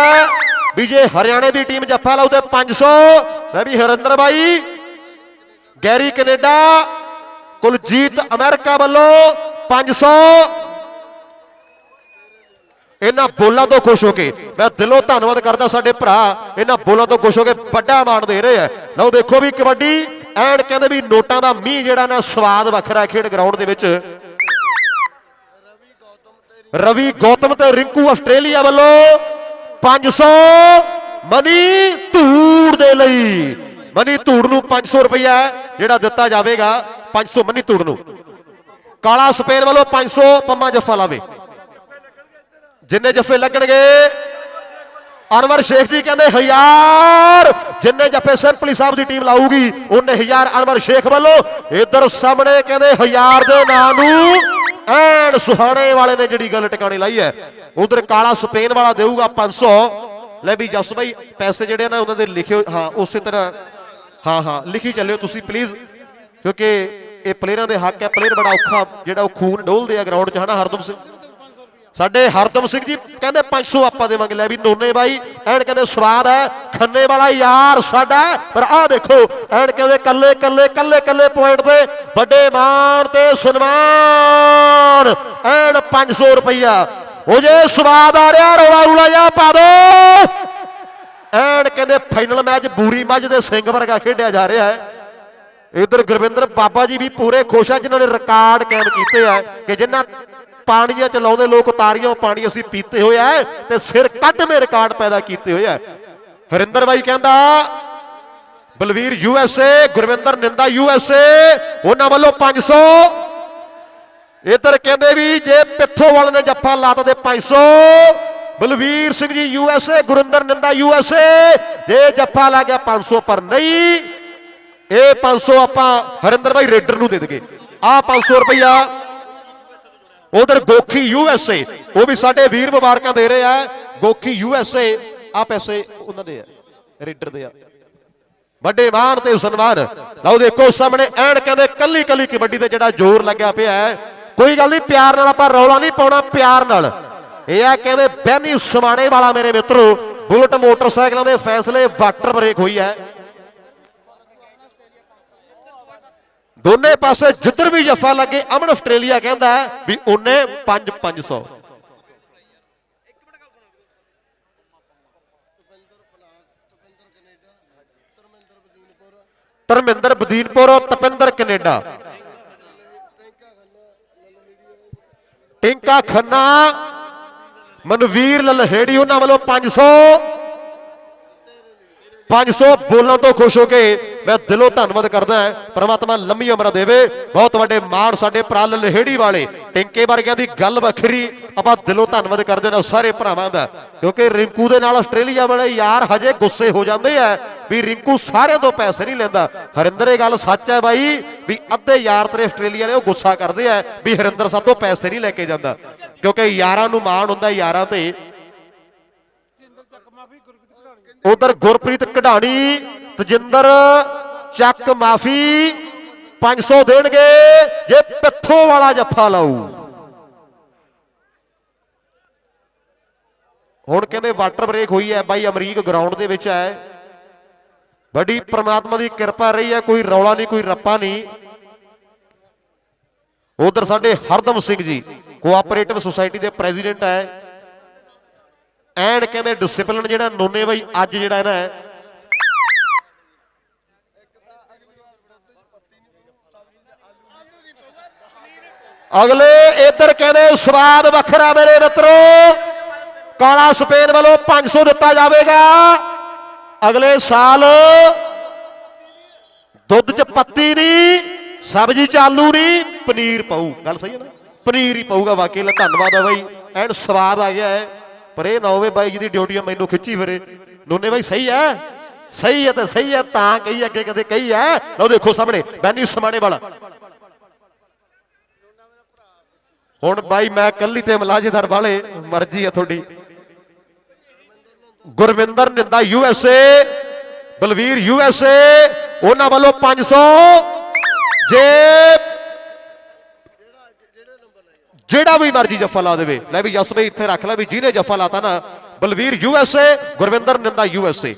ਵੀ ਜੇ ਹਰਿਆਣੇ ਦੀ ਟੀਮ ਜੱਫਾ ਲਾਉ ਤੇ 500 ਮੈਂ ਵੀ ਹਰਿੰਦਰ ਬਾਈ, ਗੈਰੀ ਕੈਨੇਡਾ, ਕੁਲਜੀਤ ਅਮਰੀਕਾ ਵੱਲੋਂ 500 ਇਹਨਾਂ ਬੋਲਾਂ ਤੋਂ ਖੁਸ਼ ਹੋ ਕੇ, ਮੈਂ ਦਿਲੋਂ ਧੰਨਵਾਦ ਕਰਦਾ ਸਾਡੇ ਭਰਾ, ਇਹਨਾਂ ਬੋਲਾਂ ਤੋਂ ਖੁਸ਼ ਹੋ ਕੇ ਵੱਡਾ ਮਾਣ ਦੇ ਰਹੇ ਆ। ਲਓ ਦੇਖੋ ਵੀ ਕਬੱਡੀ ਐਂਡ ਕਹਿੰਦੇ ਵੀ ਨੋਟਾਂ ਦਾ ਮੀਂਹ ਜਿਹੜਾ ਨਾ ਸਵਾਦ ਵੱਖਰਾ ਖੇਡ ਗਰਾਊਂਡ ਦੇ ਵਿੱਚ। ਰਵੀ ਗੌਤਮ ਤੇ ਰਿੰਕੂ ਆਸਟ੍ਰੇਲੀਆ ਵੱਲੋਂ 500 ਮਨੀ ਧੂੜ ਦੇ ਲਈ। ਮਨੀ ਧੂੜ ਨੂੰ 500 ਰੁਪਇਆ ਜਿਹੜਾ ਦਿੱਤਾ ਜਾਵੇਗਾ 500 ਮਨੀ ਧੂੜ ਨੂੰ। ਕਾਲਾ ਸਪੇਨ ਵੱਲੋਂ 500 ਪੰਮਾ ਜੱਫਾ ਲਾਵੇ। ਜਿੰਨੇ ਜੱਫੇ ਲੱਗਣਗੇ, ਅਨਵਰ ਸ਼ੇਖ ਜੀ ਕਹਿੰਦੇ ਹਜ਼ਾਰ, ਜਿੰਨੇ ਜੱਫੇ ਸਿੰਪਲੀ ਸਾਹਿਬ ਦੀ ਟੀਮ ਲਾਊਗੀ, ਉਹਨੇ ਹਜ਼ਾਰ ਅਨਵਰ ਸ਼ੇਖ ਵੱਲੋਂ। ਇਧਰ ਸਾਹਮਣੇ ਕਹਿੰਦੇ ਹਜ਼ਾਰ ਦੇ ਨਾਂ ਨੂੰ ਐਨ ਸੁਹਾਣੇ ਵਾਲੇ ਨੇ ਜਿਹੜੀ ਗੱਲ ਟਿਕਾਣੇ ਲਾਈ ਹੈ। ਉਧਰ ਕਾਲਾ ਸਪੇਨ ਵਾਲਾ ਦੇਊਗਾ 500 ਲੈ ਵੀ ਜਸ ਬਾਈ, ਪੈਸੇ ਜਿਹੜੇ ਨਾ ਉਹਨਾਂ ਦੇ ਲਿਖਿਓ, ਹਾਂ, ਉਸੇ ਤਰ੍ਹਾਂ। ਹਾਂ ਹਾਂ, ਲਿਖੀ ਚੱਲਿਓ ਤੁਸੀਂ ਪਲੀਜ਼ ਕਿਉਂਕਿ ਇਹ ਪਲੇਅਰਾਂ ਦੇ ਹੱਕ ਹੈ ਪਲੇਅਰ ਬੜਾ ਔਖਾ, ਜਿਹੜਾ ਉਹ ਖੂਨ ਡੋਲਦੇ ਆ ਗਰਾਊਂਡ 'ਚ, ਹਨਾ, ਹਰਦਮ ਸਿੰਘ? ਸਾਡੇ ਹਰਦਮ ਸਿੰਘ ਜੀ ਕਹਿੰਦੇ 500 ਆਪਾਂ ਦੇਵਾਂਗੇ। ਲੈ ਵੀ ਨੋਨੇ ਬਾਈ, ਐਨ ਕਹਿੰਦੇ ਸਵਾਦ ਹੈ, ਖੰਨੇ ਵਾਲਾ ਯਾਰ ਸਾਡਾ ਪਰ ਆਹ ਦੇਖੋ, ਐਨ ਕਹਿੰਦੇ ਕੱਲੇ ਕੱਲੇ ਕੱਲੇ ਕੱਲੇ ਪੁਆਇੰਟ ਤੇ ਵੱਡੇ ਮਾਣ ਤੇ ਸਨਮਾਨ। ਐਨ 500 ਰੁਪਈਆ। ਉਹ ਜੇ ਸਵਾਦ ਆ ਰਿਹਾ, ਰੋਲਾ ਰੂਲਾ ਜਾ ਪਾ ਦੋ। ਐਨ ਕਹਿੰਦੇ ਫਾਈਨਲ ਮੈਚ ਬੂਰੀ ਮੱਝ ਦੇ ਸਿੰਘ ਵਰਗਾ ਖੇਡਿਆ ਜਾ ਰਿਹਾ ਹੈ। ਇਧਰ ਗੁਰਵਿੰਦਰ ਬਾਬਾ ਜੀ ਵੀ ਪੂਰੇ ਖੁਸ਼ ਆ, ਜਿਨ੍ਹਾਂ ਨੇ ਰਿਕਾਰਡ ਕਾਇਮ ਕੀਤੇ ਆ, ਕਿ ਜਿਨ੍ਹਾਂ ਪਾਣੀਆਂ ਚ ਲਾਉਂਦੇ ਲੋਕ ਤਾਰੀਆਂ ਪਾਣੀ ਅਸੀਂ ਪੀਤੇ ਹੋਏ ਆ ਤੇ ਸਿਰ ਕੱਢਵੇਂ ਰਿਕਾਰਡ ਪੈਦਾ ਕੀਤੇ ਹੋਏ ਆ। ਹਰਿੰਦਰ ਬਾਈ ਕਹਿੰਦਾ, Balvir U S A, Gurwinder Ninda U S ਏ, ਉਹਨਾਂ ਵੱਲੋਂ 500 ਇਧਰ ਕਹਿੰਦੇ ਵੀ ਜੇ ਪਿੱਥੋਂ ਵਾਲੇ ਨੇ ਜੱਫਾ ਲਾਤਾ ਤੇ 500 ਬਲਵੀਰ ਸਿੰਘ ਜੀ ਯੂ ਐਸ ਏ ਗੁਰਿੰਦਰ ਨਿੰਦਾ ਯੂ ਐਸ ਏ, ਜੇ ਜੱਫਾ ਲਾ ਗਿਆ 500 ਪਰ ਨਹੀਂ। ਇਹ 500 ਆਪਾਂ ਹਰਿੰਦਰ ਭਾਈ ਰੇਡਰ ਨੂੰ ਦੇ ਦਗੇ ਆ 500 ਰੁਪਇਆ ਉਧਰ ਗੋਖੀ ਯੂ ਐਸ ਏ, ਉਹ ਵੀ ਸਾਡੇ ਵੀਰ ਮੁਬਾਰਕਾਂ ਦੇ ਰਹੇ ਆ ਗੋਖੀ ਯੂ ਐਸ ਏ ਆ ਪੈਸੇ ਉਹਨਾਂ ਦੇ ਆ, ਰੇਡਰ ਦੇ ਆ। ਵੱਡੇ ਮਾਣ ਤੇ ਸਨਮਾਨ। ਲਓ ਦੇਖੋ ਸਾਹਮਣੇ ਐਨ ਕਹਿੰਦੇ ਕੱਲੀ ਕੱਲੀ ਕਬੱਡੀ ਤੇ ਜਿਹੜਾ ਜ਼ੋਰ ਲੱਗਿਆ ਪਿਆ ਹੈ। ਕੋਈ ਗੱਲ ਨਹੀਂ, ਪਿਆਰ ਨਾਲ ਆਪਾਂ ਰੌਲਾ ਨਹੀਂ ਪਾਉਣਾ, ਪਿਆਰ ਨਾਲ। ਇਹ ਆ ਕਹਿੰਦੇ ਬੈਨੀ ਸਮਾਣੇ ਵਾਲਾ ਮੇਰੇ ਮਿੱਤਰੋ, ਬੁਲਟ ਮੋਟਰਸਾਈਕਲਾਂ ਦੇ ਫੈਸਲੇ ਵਾਟਰ ਬ੍ਰੇਕ ਹੋਈ ਹੈ। ਦੋਨੇ ਪਾਸੇ ਜਿੱਧਰ ਵੀ ਜੱਫਾ ਲੱਗੇ, ਅਮਨ ਆਸਟ੍ਰੇਲੀਆ ਕਹਿੰਦਾ ਹੈ ਵੀ ਉਹਨੇ 5 500 ਧਰਮਿੰਦਰ ਬਦੀਨਪੁਰ, ਤਪਿੰਦਰ ਕੈਨੇਡਾ। ਟਿੰਕਾ ਖੰਨਾ, ਮਨਵੀਰ ਲਲਹੇੜੀ ਉਹਨਾਂ ਵੱਲੋਂ 500 500 ਬੋਲਾਂ ਤੋਂ ਖੁਸ਼ ਹੋ ਕੇ ਮੈਂ ਦਿਲੋਂ ਧੰਨਵਾਦ ਕਰਦਾ ਹਾਂ। ਪ੍ਰਮਾਤਮਾ ਲੰਮੀ ਉਮਰ ਦੇਵੇ। ਬਹੁਤ ਵੱਡੇ ਮਾਣ ਸਾਡੇ ਭਰਾ ਲਹੇੜੀ ਵਾਲੇ। ਟਿੰਕੇ ਵਰਗਿਆਂ ਦੀ ਗੱਲ ਵੱਖਰੀ। ਆਪਾਂ ਦਿਲੋਂ ਧੰਨਵਾਦ ਕਰਦੇ ਨੇ ਸਾਰੇ ਭਰਾਵਾਂ ਦਾ। ਕਿਉਂਕਿ ਰਿੰਕੂ ਦੇ ਨਾਲ ਆਸਟ੍ਰੇਲੀਆ ਵਾਲੇ ਯਾਰ ਹਜੇ ਗੁੱਸੇ ਹੋ ਜਾਂਦੇ ਆ ਵੀ ਰਿੰਕੂ ਸਾਰਿਆਂ ਤੋਂ ਪੈਸੇ ਨਹੀਂ ਲੈਂਦਾ। ਹਰਿੰਦਰ, ਇਹ ਗੱਲ ਸੱਚ ਹੈ ਬਾਈ ਵੀ ਅੱਧੇ ਯਾਰ ਤੇਰੇ ਆਸਟ੍ਰੇਲੀਆ ਵਾਲੇ ਉਹ ਗੁੱਸਾ ਕਰਦੇ ਆ ਵੀ ਹਰਿੰਦਰ ਸਾਤੋਂ ਪੈਸੇ ਨਹੀਂ ਲੈ ਕੇ ਜਾਂਦਾ। ਕਿਉਂਕਿ ਯਾਰਾਂ ਨੂੰ ਮਾਣ ਹੁੰਦਾ ਯਾਰਾਂ ਤੇ। ਉਧਰ ਗੁਰਪ੍ਰੀਤ ਕਢਾਣੀ, ਤਜਿੰਦਰ ਚੱਕ ਮਾਫੀ 500 ਦੇਣਗੇ, ਜੇ ਪਿੱਥੋਂ ਵਾਲਾ ਜੱਫਾ ਲਾਊ। ਹੁਣ ਕਹਿੰਦੇ ਵਾਟਰ ਬ੍ਰੇਕ ਹੋਈ ਹੈ, ਬਾਈ ਅਮਰੀਕ ਗਰਾਊਂਡ ਦੇ ਵਿੱਚ ਹੈ। ਵੱਡੀ ਪ੍ਰਮਾਤਮਾ ਦੀ ਕਿਰਪਾ ਰਹੀ ਹੈ, ਕੋਈ ਰੌਲਾ ਨਹੀਂ, ਕੋਈ ਰੱਪਾ ਨਹੀਂ। ਉਧਰ ਸਾਡੇ ਹਰਦਮ ਸਿੰਘ ਜੀ ਕੋਆਪਰੇਟਿਵ ਸੁਸਾਇਟੀ ਦੇ ਪ੍ਰੈਜ਼ੀਡੈਂਟ ਹੈ। ਐਂਡ ਕਹਿੰਦੇ ਡਿਸਪਲਿਨ ਜਿਹੜਾ ਨੋਨੇ ਬਾਈ, ਅੱਜ ਜਿਹੜਾ ਹੈ। ਨਾ ਅਗਲੇ ਇੱਧਰ ਕਹਿੰਦੇ, ਸਵਾਦ ਵੱਖਰਾ ਮੇਰੇ ਮਿੱਤਰੋ। ਕਾਲਾ ਸਪੇਨ ਵੱਲੋਂ 500 ਦਿੱਤਾ ਜਾਵੇਗਾ। ਅਗਲੇ ਸਾਲ ਦੁੱਧ 'ਚ ਪੱਤੀ ਨਹੀਂ, ਸਬਜ਼ੀ 'ਚ ਆਲੂ ਨਹੀਂ, ਪਨੀਰ ਪਾਊ। ਗੱਲ ਸਹੀ ਹੈ ਨਾ? ਪਨੀਰ ਹੀ ਪਾਊਗਾ ਵਾਕਈ ਲੈ ਧੰਨਵਾਦ ਆ ਬਾਈ। ਐਂਡ ਸਵਾਦ ਆ ਗਿਆ ਹੈ। ਪਰ ਇਹ ਨਾ ਹੋਵੇ ਬਾਈ ਜੀ ਦੀ ਡਿਊਟੀ ਮੈਨੂੰ ਖਿੱਚੀ ਫਿਰੇ। ਦੋਨੇ ਬਾਈ, ਸਹੀ ਹੈ ਸਹੀ ਹੈ ਤੇ ਸਹੀ ਹੈ ਤਾਂ ਕਹੀ ਅੱਗੇ ਕਦੇ ਕਹੀ ਹੈ ਲਓ ਦੇਖੋ ਸਾਹਮਣੇ ਬੈਨੀ ਸਮਾਣੇ ਵਾਲਾ। ਹੁਣ ਬਾਈ, ਮੈਂ ਕੱਲੀ ਤੇ ਮਲਾਜੇਦਾਰ ਵਾਲੇ, ਮਰਜ਼ੀ ਹੈ ਤੁਹਾਡੀ। Gurwinder Ninda U S A, Balvir U S A, ਉਹਨਾਂ ਵੱਲੋਂ 500 ਜੇ ਜਿਹੜਾ ਵੀ ਮਰਜ਼ੀ ਜੱਫਾ ਲਾ ਦੇਵੇ। ਲੈ ਵੀ ਜਸ ਬਈ ਇੱਥੇ ਰੱਖ ਲੈ ਵੀ ਜਿਹਨੇ ਜੱਫਾ ਲਾਤਾ ਨਾ, Balvir U S A, Gurwinder Ninda U S ਏ।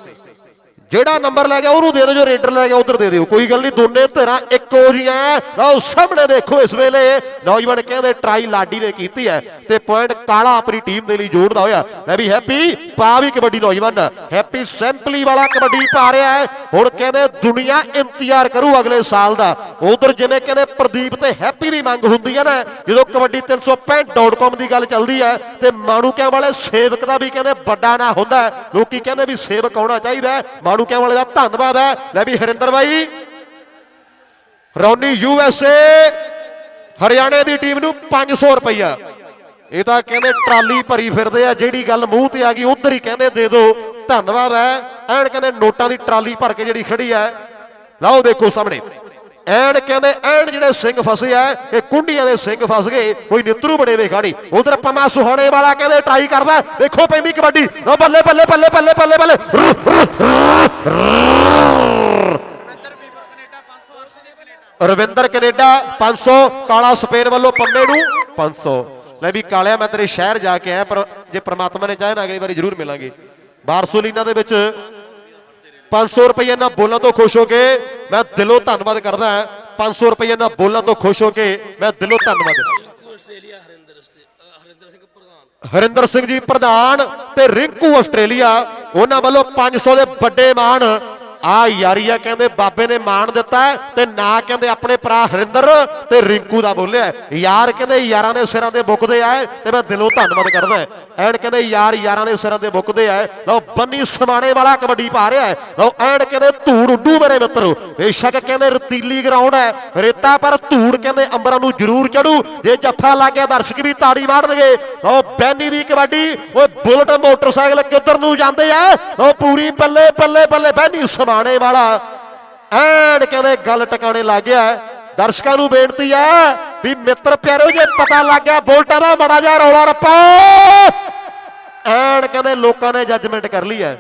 ਜਿਹੜਾ ਨੰਬਰ ਲੈ ਗਿਆ ਉਹਨੂੰ ਦੇ ਦਿਓ, ਜੋ ਰੇਡਰ ਲੈ ਗਿਆ ਉਧਰ ਦੇ ਦਿਓ। ਕੋਈ ਗੱਲ ਨਹੀਂ, ਦੋਨੇ ਧਿਰਾਂ ਇੱਕੋ ਜੀਆਂ ਲਓ, ਸਾਹਮਣੇ ਦੇਖੋ ਇਸ ਵੇਲੇ ਨੌਜਵਾਨ ਕਹਿੰਦੇ ਟਰਾਈ ਲਾਡੀ ਨੇ ਕੀਤੀ ਹੈ ਤੇ ਪੁਆਇੰਟ ਕਾਲਾ ਆਪਣੀ ਟੀਮ ਦੇ ਲਈ ਜੋੜਦਾ ਹੋਇਆ। ਲੈ ਵੀ ਹੈਪੀ ਪਾ ਵੀ ਕਬੱਡੀ ਨੌਜਵਾਨ। ਹੈਪੀ ਸੈਂਪਲੀ ਵਾਲਾ ਕਬੱਡੀ ਪਾ ਰਿਹਾ ਹੈ ਹੁਣ ਕਹਿੰਦੇ ਦੁਨੀਆ ਇੰਤਜ਼ਾਰ ਕਰੂ ਅਗਲੇ ਸਾਲ ਦਾ। ਉਧਰ ਜਿਵੇਂ ਕਹਿੰਦੇ ਪ੍ਰਦੀਪ ਤੇ ਹੈਪੀ ਦੀ ਮੰਗ ਹੁੰਦੀ ਹੈ ਨਾ, ਜਦੋਂ ਕਬੱਡੀ 365.com ਦੀ ਗੱਲ ਚੱਲਦੀ ਹੈ ਤੇ ਮਾਣੂਕਿਆਂ ਵਾਲੇ ਸੇਵਕ ਦਾ ਵੀ ਕਹਿੰਦੇ ਵੱਡਾ ਨਾਂ ਹੁੰਦਾ। ਲੋਕੀ ਕਹਿੰਦੇ ਵੀ ਸੇਵਕ ਆਉਣਾ ਚਾਹੀਦਾ। ਹੈ। ਵਾਲੇ ਦਾ ਧੰਨਵਾਦ ਹੈ? ਲੈ ਵੀ ਹਰਿੰਦਰ ਬਾਈ। ਰੌਨੀ ਯੂ ਐਸ ਏ, ਹਰਿਆਣੇ ਦੀ ਟੀਮ ਨੂੰ 500 ਰੁਪਈਆ। ਇਹ ਤਾਂ ਕਹਿੰਦੇ ਟਰਾਲੀ ਭਰੀ ਫਿਰਦੇ ਆ, ਜਿਹੜੀ ਗੱਲ ਮੂੰਹ ਤੇ ਆ ਗਈ, ਉਧਰ ਹੀ ਕਹਿੰਦੇ ਦੇ ਦਿਓ ਧੰਨਵਾਦ ਹੈ। ਐਨ ਕਹਿੰਦੇ ਨੋਟਾਂ ਦੀ ਟਰਾਲੀ ਭਰ ਕੇ ਜਿਹੜੀ ਖੜੀ ਹੈ। ਲਓ ਦੇਖੋ ਸਾਹਮਣੇ। ਐਨ ਕਹਿੰਦੇ, ਐਨ ਜਿਹੜੇ ਸਿੰਘ ਫਸੇ ਆ, ਇਹ ਕੁੰਡੀਆਂ ਦੇ ਸਿੰਘ ਫਸ ਗਏ, ਕੋਈ ਨਿਤਰੂ ਬਣੇ ਵੇ ਖਾੜੀ ਉਧਰ ਪਮਾ ਸੁਹਾਣੇ ਵਾਲਾ ਕਹਿੰਦੇ, ਟਰਾਈ ਕਰਦਾ, ਦੇਖੋ ਪੈਂਦੀ ਕਬੱਡੀ। ਲਓ ਬੱਲੇ ਬੱਲੇ ਬੱਲੇ ਬੱਲੇ ਬੱਲੇ ਬੱਲੇ। ਰਵਿੰਦਰ ਕੈਨੇਡਾ 500 ਕਾਲਾ ਸਪੇਨ ਵੱਲੋਂ ਪੰਨੇ ਨੂੰ 500 ਲੈ ਵੀ ਕਾਲਿਆ, ਮੈਂ ਤੇਰੇ ਸ਼ਹਿਰ ਜਾ ਕੇ ਆਇਆ, ਪਰ ਜੇ ਪ੍ਰਮਾਤਮਾ ਨੇ ਚਾਹਿਆ ਨਾ ਅਗਲੀ ਵਾਰੀ ਜ਼ਰੂਰ ਮਿਲਾਂਗੇ। ਬਾਰਸੋਲੀਨਾ ਦੇ ਵਿੱਚ 500 ਰੁਪਏ ਨਾਲ ਬੋਲਾਂ ਤੋਂ ਖੁਸ਼ ਹੋ ਕੇ ਮੈਂ ਦਿਲੋਂ ਧੰਨਵਾਦ ਕਰਦਾ ਹਾਂ। 500 ਰੁਪਏ ਨਾਲ ਬੋਲਾਂ ਤੋਂ ਖੁਸ਼ ਹੋ ਕੇ ਮੈਂ ਦਿਲੋਂ ਧੰਨਵਾਦ। ਆਸਟ੍ਰੇਲੀਆ ਹਰਿੰਦਰ ਸਿੰਘ ਪ੍ਰਧਾਨ। ਹਰਿੰਦਰ ਸਿੰਘ ਜੀ ਪ੍ਰਧਾਨ ਤੇ ਰਿੰਕੂ ਆਸਟ੍ਰੇਲੀਆ ਉਹਨਾਂ ਵੱਲੋਂ 500 ਦੇ ਵੱਡੇ ਮਾਣ ਆ ਯਾਰੀਆ ਕਹਿੰਦੇ ਬਾਬੇ ਨੇ ਮਾਣ ਦਿੱਤਾ ਤੇ ਨਾ ਕਹਿੰਦੇ ਆਪਣੇ ਭਰਾ ਹਰਿੰਦਰ ਤੇ ਰਿੰਕੂ ਦਾ ਬੋਲਿਆ ਯਾਰ ਕਹਿੰਦੇ ਯਾਰਾਂ ਦੇ ਸਿਰਾਂ ਤੇ ਬੁੱਕਦੇ ਆ ਤੇ ਮੈਂ ਦਿਲੋਂ ਧੰਨਵਾਦ ਕਰਦਾ ਐਨ ਕਹਿੰਦੇ ਯਾਰ ਯਾਰਾਂ ਦੇ ਸਿਰਾਂ ਤੇ ਬੁੱਕਦੇ ਆ ਲਓ, ਬੰਨੀ ਸਮਾਣੇ ਵਾਲਾ ਕਬੱਡੀ ਪਾ ਰਿਹਾ ਹੈ। ਲਓ, ਐਨ ਕਹਿੰਦੇ ਧੂੜ ਉੱਡੂ ਮੇਰੇ ਮਿੱਤਰੋ। ਬੇਸ਼ੱਕ ਕਹਿੰਦੇ ਰਤੀਲੀ ਗਰਾਊਂਡ ਹੈ। ਰੇਤਾ ਪਰ ਧੂੜ ਕਹਿੰਦੇ ਅੰਬਰਾਂ ਨੂੰ ਜ਼ਰੂਰ ਚੜੂ। ਜੇ ਜੱਫਾ ਲੱਗ ਗਿਆ ਦਰਸ਼ਕ ਵੀ ਤਾੜੀ ਮਾਰਨਗੇ। ਲਓ, ਬੈਨੀ ਦੀ ਕਬੱਡੀ ਉਹ ਬੁਲਟ ਮੋਟਰਸਾਈਕਲ ਕਿੱਧਰ ਨੂੰ ਜਾਂਦੇ ਆ? ਲਓ, ਪੂਰੀ ਬੱਲੇ ਬੱਲੇ ਬੱਲੇ ਬੈਨੀ ਸਮਾਣੇ ਵਾਲਾ। ਐਨ ਕਹਿੰਦੇ ਗੱਲ ਟਿਕਾਣੇ ਲੱਗ ਗਿਆ। ਦਰਸ਼ਕਾਂ ਨੂੰ ਬੇਨਤੀ ਹੈ ਵੀ ਮਿੱਤਰ ਪਿਆਰੋ, ਜੇ ਪਤਾ ਲੱਗ ਗਿਆ ਬੁਲਟਾਂ ਦਾ ਮੜਾ ਜਾ ਰੌਲਾ ਰੱਪਾ। ਐਨ ਕਹਿੰਦੇ ਲੋਕਾਂ ਨੇ ਜੱਜਮੈਂਟ ਕਰ ਲਈ ਹੈ।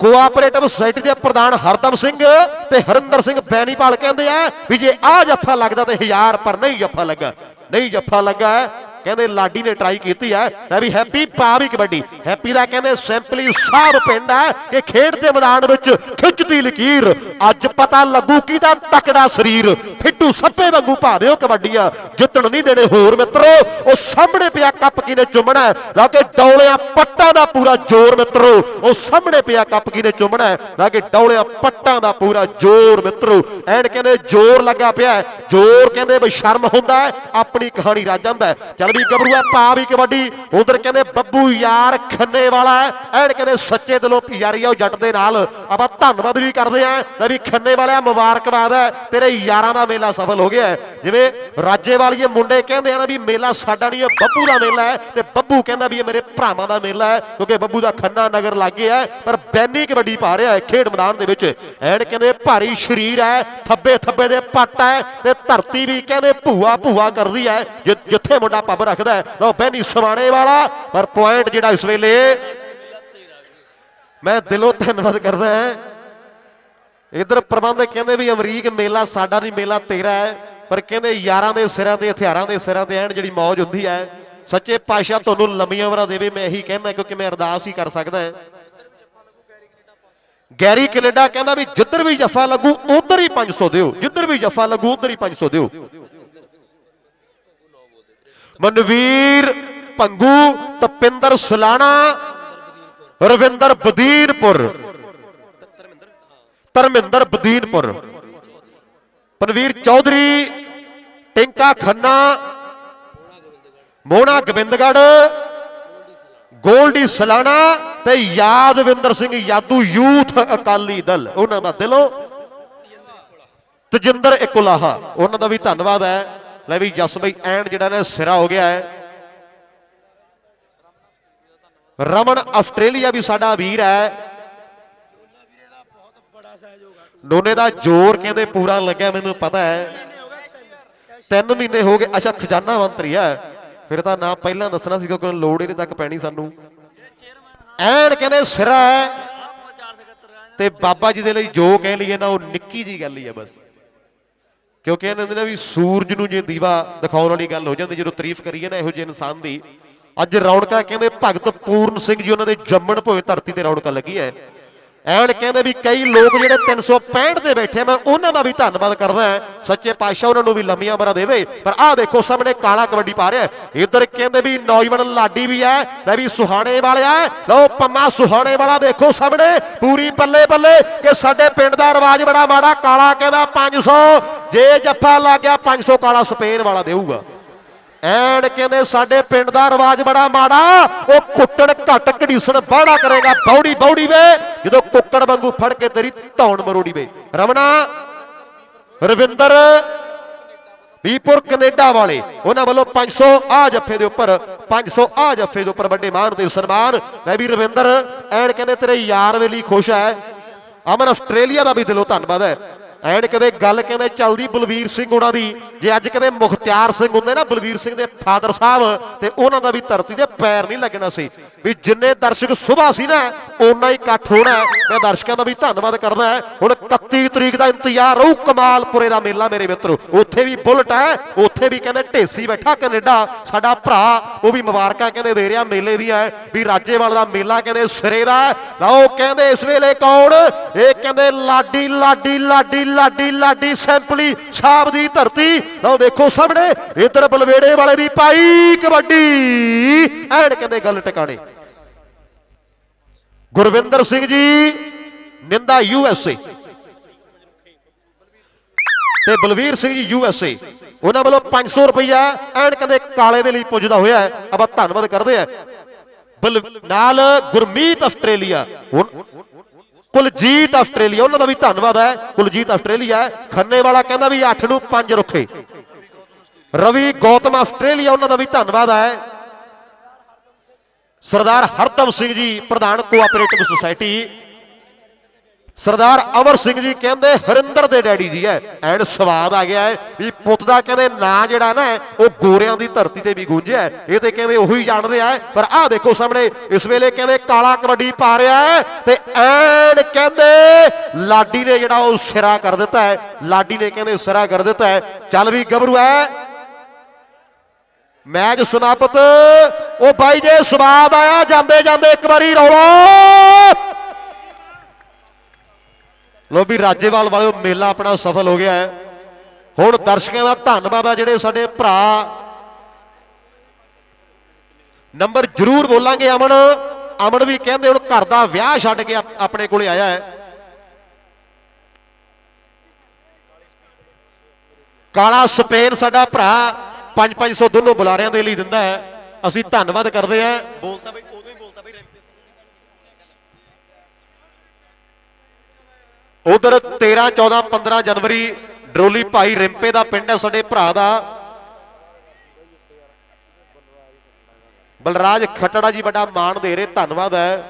ਕੋਆਪਰੇਟਿਵ ਸੁਸਾਇਟੀ ਦੇ ਪ੍ਰਧਾਨ ਹਰਦਮ ਸਿੰਘ ਤੇ ਹਰਿੰਦਰ ਸਿੰਘ ਬੈਨੀਪਾਲ ਕਹਿੰਦੇ ਆ ਵੀ ਜੇ ਆ ਜੱਫਾ ਲੱਗਦਾ ਤੇ 1000 ਪਰ ਨਹੀਂ ਜੱਫਾ ਲੱਗਾ। ਨਹੀਂ ਜੱਫਾ ਲੱਗਾ। ਕਹਿੰਦੇ ਲਾਡੀ ਨੇ ਟਰਾਈ ਕੀਤੀ ਹੈ ਲੈ ਵੀ ਹੈਪੀ ਪਾ ਵੀ ਕਬੱਡੀ। ਹੈਪੀ ਦਾ ਕਹਿੰਦੇ ਸਿੰਪਲੀ ਸਾਬ ਪਿੰਡ ਹੈ ਕਿ ਖੇਡ ਦੇ ਮੈਦਾਨ ਵਿੱਚ ਖਿੱਚਦੀ ਲਕੀਰ। ਅੱਜ ਪਤਾ ਲੱਗੂ ਕਿਹਦਾ ਤਕੜਾ ਸਰੀਰ। ਫਿੱਟੂ ਸੱਪੇ ਵਾਂਗੂ ਪਾ ਦਿਓ ਕਬੱਡੀਆਂ ਜਿੱਤਣ ਨਹੀਂ ਦੇਣੇ ਹੋਰ ਮਿੱਤਰੋ। ਉਹ ਸਾਹਮਣੇ ਪਿਆ ਕੱਪ ਕਿਨੇ ਚੁੰਮਣਾ ਲਾ ਕੇ ਡੌਲਿਆਂ ਪੱਟਾਂ ਦਾ ਪੂਰਾ ਜ਼ੋਰ ਮਿੱਤਰੋ। ਉਹ ਸਾਹਮਣੇ ਪਿਆ ਕੱਪ ਕਿਨੇ ਚੁੰਮਣਾ ਹੈ? ਲਾ ਕੇ ਡੌਲਿਆਂ ਪੱਟਾਂ ਦਾ ਪੂਰਾ ਜ਼ੋਰ ਮਿੱਤਰੋ। ਐਨ ਕਹਿੰਦੇ ਜ਼ੋਰ ਲੱਗਾ ਪਿਆ ਜ਼ੋਰ ਕਹਿੰਦੇ ਬਈ ਸ਼ਰਮ ਹੁੰਦਾ ਆਪਣੀ ਕਹਾਣੀ ਰੱਜ ਜਾਂਦਾ ਵੀ ਗੱਭਰੂਆ ਪਾ ਵੀ ਕਬੱਡੀ। ਉਧਰ ਕਹਿੰਦੇ, ਬੱਬੂ ਯਾਰ ਖੰਨੇ ਵਾਲਾ ਹੈ। ਕਹਿੰਦੇ, ਸੱਚੇ ਦਿਲੋਂ ਯਾਰੀ ਆ, ਉਹ ਜੱਟ ਦੇ ਨਾਲ। ਆਪਾਂ ਧੰਨਵਾਦ ਵੀ ਕਰਦੇ ਆਂ ਲੈ ਵੀ ਖੰਨੇ ਵਾਲਿਆ ਮੁਬਾਰਕਬਾਦ ਹੈ, ਤੇਰੇ ਯਾਰਾਂ ਦਾ ਮੇਲਾ ਸਫਲ ਹੋ ਗਿਆ ਜਿਵੇਂ ਰਾਜੇ ਵਾਲੀਏ ਮੁੰਡੇ ਕਹਿੰਦੇ ਆ ਨਾ ਵੀ ਮੇਲਾ ਸਾਡਾ ਨਹੀਂ ਇਹ ਬੱਬੂ ਦਾ ਮੇਲਾ ਹੈ। ਤੇ ਬੱਬੂ ਕਹਿੰਦਾ ਵੀ ਇਹ ਮੇਰੇ ਭਰਾਵਾਂ ਦਾ ਮੇਲਾ ਹੈ, ਕਿਉਂਕਿ ਬੱਬੂ ਦਾ ਖੰਨਾ ਨਗਰ ਲਾਗੇ ਹੈ, ਪਰ ਬੈਨੀ ਕਬੱਡੀ ਪਾ ਰਿਹਾ ਹੈ ਖੇਡ ਮੈਦਾਨ ਦੇ ਵਿੱਚ। ਐਨ ਕਹਿੰਦੇ, ਭਾਰੀ ਸਰੀਰ ਹੈ ਥੱਬੇ ਥੱਬੇ ਦੇ ਪੱਟ ਹੈ, ਤੇ ਧਰਤੀ ਵੀ ਕਹਿੰਦੇ ਭੂਆ ਭੂਆ ਕਰਦੀ ਹੈ, ਜਿ- ਜਿੱਥੇ ਮੁੰਡਾ ਪੱਬ ਰੱਖਦਾ ਹੈ। ਲਓ ਬੈਨੀ ਸਵਾਣੇ ਵਾਲਾ, ਪਰ ਪੁਆਇੰਟ ਜਿਹੜਾ ਇਸ ਵੇਲੇ, ਮੈਂ ਦਿਲੋਂ ਧੰਨਵਾਦ ਕਰਦਾ ਹਾਂ। ਇਧਰ ਪ੍ਰਬੰਧਕ ਕਹਿੰਦੇ ਵੀ ਅਮਰੀਕ ਮੇਲਾ ਸਾਡਾ ਨਹੀਂ, ਮੇਲਾ ਤੇਰਾ ਹੈ। ਪਰ ਕਹਿੰਦੇ ਯਾਰਾਂ ਦੇ ਸਿਰਾਂ ਤੇ, ਹਥਿਆਰਾਂ ਦੇ ਸਿਰਾਂ ਤੇ ਐਨ ਜਿਹੜੀ ਮੌਜ ਹੁੰਦੀ ਹੈ। ਸੱਚੇ ਪਾਤਸ਼ਾਹ ਤੁਹਾਨੂੰ ਲੰਮੀਆਂ ਉਮਰਾਂ ਦੇਵੇ, ਮੈਂ ਇਹੀ ਕਹਿੰਦਾ ਕਿਉਂਕਿ ਮੈਂ ਅਰਦਾਸ ਹੀ ਕਰ ਸਕਦਾ ਹਾਂ। ਗੈਰੀ ਕੈਨੇਡਾ ਕਹਿੰਦਾ ਵੀ ਜਿੱਧਰ ਵੀ ਜਫ਼ਾ ਲੱਗੂ, ਉਧਰ ਹੀ 500 ਦਿਓ। ਜਿੱਧਰ ਵੀ ਜਫ਼ਾ ਲੱਗੂ, ਉਧਰ ਹੀ 500 ਦਿਓ। ਮਨਵੀਰ, ਪੰਗੂ, ਤਪਿੰਦਰ ਸੁਲਾਣਾ, ਰਵਿੰਦਰ ਬਦੀਨਪੁਰ। ਧਰਮਿੰਦਰ ਬਦੀਨਪੁਰ। ਪਨਵੀਰ ਚੌਧਰੀ, ਟਿੰਕਾ ਖੰਨਾ, ਮੋਹਣਾ ਗੋਬਿੰਦਗੜ ਗੋਲਡੀ ਸਲਾਣਾ ਤੇ ਯਾਦਵਿੰਦਰ ਸਿੰਘ ਯਾਦੂ ਯੂਥ ਅਕਾਲੀ ਦਲ। ਉਹਨਾਂ ਦਾ ਦਿਲੋਂ ਤਜਿੰਦਰ ਇਕੁਲਾਹਾ। ਉਹਨਾਂ ਦਾ ਵੀ ਧੰਨਵਾਦ ਹੈ। ਲੈ ਵੀ ਜਸ ਬਈ ਐਂਡ ਜਿਹੜਾ ਨਾ ਸਿਰਾ ਹੋ ਗਿਆ ਹੈ। ਰਮਨ ਆਸਟ੍ਰੇਲੀਆ ਵੀ ਸਾਡਾ ਵੀਰ ਹੈ। ਨੋਨੇ ਦਾ ਜ਼ੋਰ ਕਹਿੰਦੇ ਪੂਰਾ ਲੱਗਿਆ, ਮੈਨੂੰ ਪਤਾ ਹੈ। ਤਿੰਨ ਮਹੀਨੇ ਹੋ ਗਏ, ਅੱਛਾ, ਖਜ਼ਾਨਾ ਮੰਤਰੀ ਹੈ। ਫਿਰ ਤਾਂ ਨਾ ਪਹਿਲਾਂ ਦੱਸਣਾ ਸੀ ਕਿਉਂਕਿ ਲੋੜ ਇਹਦੇ ਤੱਕ ਪੈਣੀ ਸਾਨੂੰ। ਐਨ ਕਹਿੰਦੇ ਸਿਰਾ ਹੈ। ਤੇ ਬਾਬਾ ਜੀ ਦੇ ਲਈ ਜੋ ਕਹਿ ਲਈਏ ਨਾ, ਉਹ ਨਿੱਕੀ ਜੀ ਗੱਲ ਹੀ ਹੈ ਬਸ। ਕਿਉਂਕਿ ਇਹਨਾਂ ਦੇ ਨਾ ਵੀ ਸੂਰਜ ਨੂੰ ਜੇ ਦੀਵਾ ਦਿਖਾਉਣ ਵਾਲੀ ਗੱਲ ਹੋ ਜਾਂਦੀ, ਜਦੋਂ ਤਾਰੀਫ ਕਰੀਏ ਨਾ ਇਹੋ ਜਿਹੇ ਇਨਸਾਨ ਦੀ, ਅੱਜ ਰੌਣਕਾਂ ਕਹਿੰਦੇ ਭਗਤ ਪੂਰਨ ਸਿੰਘ ਜੀ ਉਹਨਾਂ ਦੇ ਜੰਮਣ ਭੋਏ ਧਰਤੀ ਤੇ ਰੌਣਕਾਂ ਲੱਗੀ ਹੈ। ਐਨ ਕਹਿੰਦੇ ਵੀ ਕਈ ਲੋਕ ਜਿਹੜੇ 365 ਤੇ ਬੈਠੇ ਮੈਂ ਉਹਨਾਂ ਦਾ ਵੀ ਧੰਨਵਾਦ ਕਰਦਾ ਸੱਚੇ ਪਾਤਸ਼ਾਹ ਉਹਨਾਂ ਨੂੰ ਵੀ ਲੰਮੀਆਂ ਉਮਰਾਂ ਦੇਵੇ। ਪਰ ਆਹ ਦੇਖੋ, ਸਾਹਮਣੇ ਕਾਲਾ ਕਬੱਡੀ ਪਾ ਰਿਹਾ ਇੱਧਰ ਕਹਿੰਦੇ ਵੀ ਨੌਜਵਾਨ ਲਾਡੀ ਵੀ ਹੈ, ਮੈਂ ਵੀ ਸੁਹਾਣੇ ਵਾਲਿਆ ਹੈ। ਲਓ, ਪੰਮਾ ਸੁਹਾਣੇ ਵਾਲਾ ਦੇਖੋ ਸਾਹਮਣੇ, ਪੂਰੀ ਬੱਲੇ ਬੱਲੇ ਕਿ ਸਾਡੇ ਪਿੰਡ ਦਾ ਰਿਵਾਜ ਬੜਾ ਮਾੜਾ, ਕਾਲਾ ਕਹਿੰਦਾ 500 ਜੇ ਜੱਫਾ ਲੱਗ ਗਿਆ 500 ਕਾਲਾ ਸਪੇਨ ਵਾਲਾ ਦੇਊਗਾ। ਐਨ ਕਹਿੰਦੇ ਸਾਡੇ ਪਿੰਡ ਦਾ ਰਿਵਾਜ ਬੜਾ ਮਾੜਾ, ਉਹ ਕੁੱਟਣ ਘੱਟ ਘੜੀਸਣ ਬਾੜਾ ਕਰੇਗਾ, ਬੌੜੀ ਬੌੜੀ ਵੇ, ਜਦੋਂ ਕੁੱਕੜ ਵਾਂਗੂ ਫੜ ਕੇ ਤੇਰੀ ਧੌਣ ਮਰੋੜੀ ਵੇ। ਰਮਣਾ, ਰਵਿੰਦਰ ਵੀਪੁਰ ਕੈਨੇਡਾ ਵਾਲੇ, ਉਹਨਾਂ ਵੱਲੋਂ 500 ਆ ਜੱਫੇ ਦੇ ਉੱਪਰ 500 ਆ ਜੱਫੇ ਦੇ ਉੱਪਰ ਵੱਡੇ ਮਾਨ ਤੇ ਸਨਮਾਨ। ਮੈਂ ਵੀ ਰਵਿੰਦਰ, ਐਨ ਕਹਿੰਦੇ ਤੇਰੇ ਯਾਰ ਦੇ ਲਈ ਖੁਸ਼ ਹੈ। ਅਮਨ ਆਸਟ੍ਰੇਲੀਆ ਦਾ ਵੀ ਦਿਲੋਂ ਧੰਨਵਾਦ ਹੈ। ਐਨ ਕਦੇ ਗੱਲ ਕਹਿੰਦੇ ਚੱਲਦੀ ਬਲਵੀਰ ਸਿੰਘ ਉਹਨਾਂ ਦੀ? ਜੇ ਅੱਜ ਕਦੇ ਮੁਖਤਿਆਰ ਸਿੰਘ ਹੁੰਦੇ ਨਾ, ਬਲਵੀਰ ਸਿੰਘ ਦੇ ਫਾਦਰ ਸਾਹਿਬ, ਤੇ ਉਹਨਾਂ ਦਾ ਵੀ ਧਰਤੀ ਦੇ ਪੈਰ ਨਹੀਂ ਲੱਗਣਾ ਸੀ। ਵੀ ਜਿੰਨੇ ਦਰਸ਼ਕ ਸੁਭਾ ਸੀ ਨਾ, ਓਨਾ ਹੀ ਇਕੱਠ ਹੋਣਾ ਮੈਂ ਦਰਸ਼ਕਾਂ ਦਾ ਵੀ ਧੰਨਵਾਦ ਕਰਦਾ ਹੁਣ 31 ਤਰੀਕ ਦਾ ਇੰਤਜ਼ਾਰ ਰਹੂ, ਕਮਾਲਪੁਰੇ ਦਾ ਮੇਲਾ, ਮੇਰੇ ਮਿੱਤਰੋ। ਉੱਥੇ ਵੀ ਬੁਲਟ ਹੈ, ਉੱਥੇ ਵੀ ਕਹਿੰਦੇ ਢੇਸੀ ਬੈਠਾ ਕੈਨੇਡਾ। ਸਾਡਾ ਭਰਾ, ਉਹ ਵੀ ਮੁਬਾਰਕਾਂ ਕਹਿੰਦੇ ਦੇ ਰਿਹਾ, ਮੇਲੇ ਦੀ ਹੈ। ਵੀ ਰਾਜੇਵਾਲ ਦਾ ਮੇਲਾ ਕਹਿੰਦੇ ਸਿਰੇ ਦਾ ਹੈ। ਲਓ ਕਹਿੰਦੇ ਇਸ ਵੇਲੇ ਕੌਣ? ਇਹ ਕਹਿੰਦੇ ਲਾਡੀ ਲਾਡੀ ਲਾਡੀ ਲਾਡੀ ਲਾਡੀ ਸੈਂਪਲੀ ਸਾਹਿਬ ਦੀ ਧਰਤੀ। ਲਓ ਦੇਖੋ ਸਾਹਮਣੇ, ਇਧਰ ਬਲਵੇੜੇ ਵਾਲੇ ਦੀ ਪਾਈ ਕਬੱਡੀ। ਐਨ ਕਹਿੰਦੇ ਗੱਲ ਟਿਕਾਣੇ। ਗੁਰਵਿੰਦਰ ਸਿੰਘ ਜੀ, ਨਿੰਦਾ ਯੂ ਐਸ ਏ। ਤੇ Balvir Singh ji, you S A. ਉਹਨਾਂ ਵੱਲੋਂ 500 ਰੁਪਇਆ ਐਨ ਕਹਿੰਦੇ ਕਾਲੇ ਦੇ ਲਈ ਪੁੱਜਦਾ ਹੋਇਆ ਆਪਾਂ ਧੰਨਵਾਦ ਕਰਦੇ ਆ ਬਲ ਨਾਲ ਗੁਰਮੀਤ ਆਸਟ੍ਰੇਲੀਆ। ਕੁਲਜੀਤ ਆਸਟ੍ਰੇਲੀਆ, ਉਹਨਾਂ ਦਾ ਵੀ ਧੰਨਵਾਦ ਹੈ। ਕੁਲਜੀਤ ਆਸਟ੍ਰੇਲੀਆ ਖੰਨੇ ਵਾਲਾ ਕਹਿੰਦਾ ਵੀ 8 ਨੂੰ 5 ਰੁੱਖੇ। ਰਵੀ ਗੌਤਮ ਆਸਟ੍ਰੇਲੀਆ, ਉਹਨਾਂ ਦਾ ਵੀ ਧੰਨਵਾਦ ਹੈ। ਸਰਦਾਰ ਹਰਦਮ ਸਿੰਘ ਜੀ, ਪ੍ਰਧਾਨ ਕੋਆਪਰੇਟਿਵ ਸੁਸਾਇਟੀ ਸਰਦਾਰ ਅਮਰ ਸਿੰਘ ਜੀ ਕਹਿੰਦੇ, ਹਰਿੰਦਰ ਦੇ ਡੈਡੀ ਜੀ ਹੈ। ਐਨ ਸਵਾਦ ਆ ਗਿਆ ਹੈ ਵੀ ਪੁੱਤ ਦਾ ਕਹਿੰਦੇ ਨਾਂ ਜਿਹੜਾ ਨਾ ਉਹ ਗੋਰਿਆਂ ਦੀ ਧਰਤੀ ਤੇ ਵੀ ਗੂੰਜਿਆ ਇਹ ਤੇ ਕਹਿੰਦੇ ਉਹੀ ਜਾਣਦੇ ਆ ਪਰ ਆਹ ਦੇਖੋ ਸਾਹਮਣੇ, ਇਸ ਵੇਲੇ ਕਹਿੰਦੇ ਕਾਲਾ ਕਬੱਡੀ ਪਾ ਰਿਹਾ ਹੈ ਤੇ ਐਨ ਕਹਿੰਦੇ ਲਾਡੀ ਨੇ ਜਿਹੜਾ ਉਹ ਸਿਰਾ ਕਰ ਦਿੱਤਾ ਹੈ। ਲਾਡੀ ਨੇ ਕਹਿੰਦੇ ਸਿਰਾ ਕਰ ਦਿੱਤਾ ਹੈ। ਚੱਲ ਵੀ ਗੱਭਰੂ ਹੈ। ਮੈਚ ਸਮਾਪਤ। ਉਹ ਬਾਈ ਜੇ ਸਵਾਦ ਆਇਆ ਜਾਂਦੇ ਜਾਂਦੇ ਇੱਕ ਵਾਰੀ ਰੌਲਾ। ਲੋ ਵੀ ਰਾਜੇਵਾਲ ਵਾਲਿਓ, ਮੇਲਾ ਆਪਣਾ ਸਫਲ ਹੋ ਗਿਆ ਹੈ। ਹੁਣ ਦਰਸ਼ਕਾਂ ਦਾ ਧੰਨਵਾਦ ਆ ਜਿਹੜੇ ਸਾਡੇ ਭਰਾ। ਨੰਬਰ ਜ਼ਰੂਰ ਬੋਲਾਂਗੇ, ਅਮਨ। ਅਮਨ ਵੀ ਕਹਿੰਦੇ ਹੁਣ ਘਰ ਦਾ ਵਿਆਹ ਛੱਡ ਕੇ ਆਪਣੇ ਕੋਲੇ ਆਇਆ ਹੈ। ਕਾਲਾ ਸਪੇਨ ਸਾਡਾ ਭਰਾ 5-500 ਦੋਨੋਂ ਬੁਲਾਰਿਆਂ ਦੇ ਲਈ ਦਿੰਦਾ ਹੈ। ਅਸੀਂ ਧੰਨਵਾਦ ਕਰਦੇ ਹਾਂ। ਬੋਲਤਾ ਬੋਲਤਾ ਬਈ ਉਧਰ 13 14 15 ਜਨਵਰੀ ਡਰੋਲੀ ਭਾਈ ਰਿੰਪੇ ਦਾ ਪਿੰਡ ਹੈ, ਸਾਡੇ ਭਰਾ ਦਾ। ਬਲਰਾਜ ਖੱਟੜਾ ਜੀ ਵੱਡਾ ਮਾਣ ਦੇ ਰਹੇ, ਧੰਨਵਾਦ ਹੈ।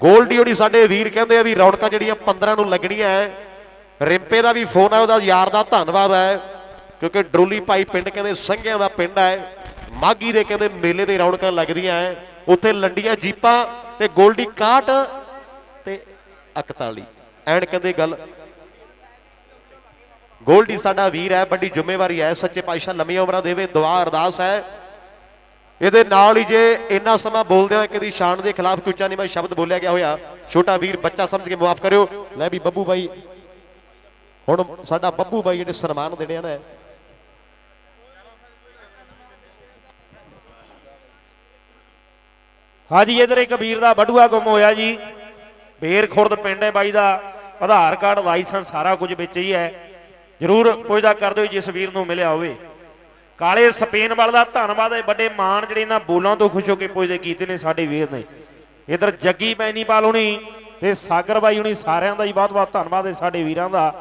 ਗੋਲਡੀ ਓੜੀ ਸਾਡੇ ਵੀਰ ਕਹਿੰਦੇ ਆ ਵੀ ਰੌਣਕਾਂ ਜਿਹੜੀਆਂ 15 ਨੂੰ ਲੱਗਣੀਆਂ ਹੈ, ਰਿੰਪੇ ਦਾ ਵੀ ਫੋਨ ਆ ਉਹਦਾ ਯਾਰ ਦਾ ਧੰਨਵਾਦ ਹੈ, ਕਿਉਂਕਿ ਡਰੋਲੀ ਭਾਈ ਪਿੰਡ ਕਹਿੰਦੇ ਸੰਘਿਆਂ ਦਾ ਪਿੰਡ ਹੈ ਮਾਗੀ ਦੇ ਕਹਿੰਦੇ ਮੇਲੇ ਦੇ ਰੌਣਕਾਂ ਲੱਗਦੀਆਂ ਹੈ, ਉੱਥੇ ਲੰਡੀਆਂ ਜੀਪਾਂ ਤੇ ਗੋਲਡੀ ਕਾਟ ਤੇ 41 ਐਨ ਕਹਿੰਦੇ ਗੱਲ, ਗੋਲਡੀ ਸਾਡਾ ਵੀਰ ਹੈ, ਵੱਡੀ ਜ਼ਿੰਮੇਵਾਰੀ ਹੈ, ਸੱਚੇ ਪਾਤਸ਼ਾਹ ਲੰਮੀਆਂ ਉਮਰਾਂ ਦੇਵੇ ਦੁਆ ਅਰਦਾਸ ਹੈ। ਇਹਦੇ ਨਾਲ ਹੀ ਜੇ ਇੰਨਾ ਸਮਾਂ ਬੋਲਦੇ ਆ ਕਿਦੀ ਸ਼ਾਨ ਦੇ ਖਿਲਾਫ ਕੋਈ ਉੱਚਾ ਨੀਵਾਂ ਸ਼ਬਦ ਬੋਲਿਆ ਗਿਆ ਹੋਇਆ, ਛੋਟਾ ਵੀਰ ਬੱਚਾ ਸਮਝ ਕੇ ਮਾਫ ਕਰਿਓ। ਲੈ ਵੀ ਬੱਬੂ ਬਾਈ, ਹੁਣ ਸਾਡਾ ਬੱਬੂ ਬਾਈ ਜਿਹੜੇ ਸਨਮਾਨ ਦੇਣੇ ਆ ਹਾਂਜੀ, ਇਧਰ ਇੱਕ ਵੀਰ ਦਾ ਬਟੂਆ ਗੁੰਮ ਹੋਇਆ ਜੀ। ਬੇਰ ਖੁਰਦ ਪਿੰਡ ਹੈ ਬਾਈ ਦਾ, ਆਧਾਰ ਕਾਰਡ, ਲਾਇਸੈਂਸ ਸਾਰਾ ਕੁਝ ਵਿੱਚ ਹੀ ਹੈ। ਜਰੂਰ ਪੁੱਛਦਾ ਕਰ ਦਿਓ ਜਿਸ ਵੀਰ ਨੂੰ ਮਿਲਿਆ ਹੋਵੇ। ਕਾਲੇ ਸਪੇਨ ਵਾਲ ਦਾ ਧੰਨਵਾਦ ਹੈ, ਵੱਡੇ ਮਾਣ ਜਿਹੜੇ ਇਹਨਾਂ ਬੋਲਾਂ ਤੋਂ ਖੁਸ਼ ਹੋ ਕੇ ਪੁੱਛਦੇ ਕੀਤੇ ਨੇ ਸਾਡੇ ਵੀਰ ਨੇ। ਇਧਰ ਜੱਗੀ ਪੈਨੀਪਾਲ ਹੁਣੀ ਤੇ ਸਾਗਰ ਬਾਈ ਹੁਣੀ ਸਾਰਿਆਂ ਦਾ ਹੀ ਬਹੁਤ ਬਹੁਤ ਧੰਨਵਾਦ ਹੈ ਸਾਡੇ ਵੀਰਾਂ ਦਾ।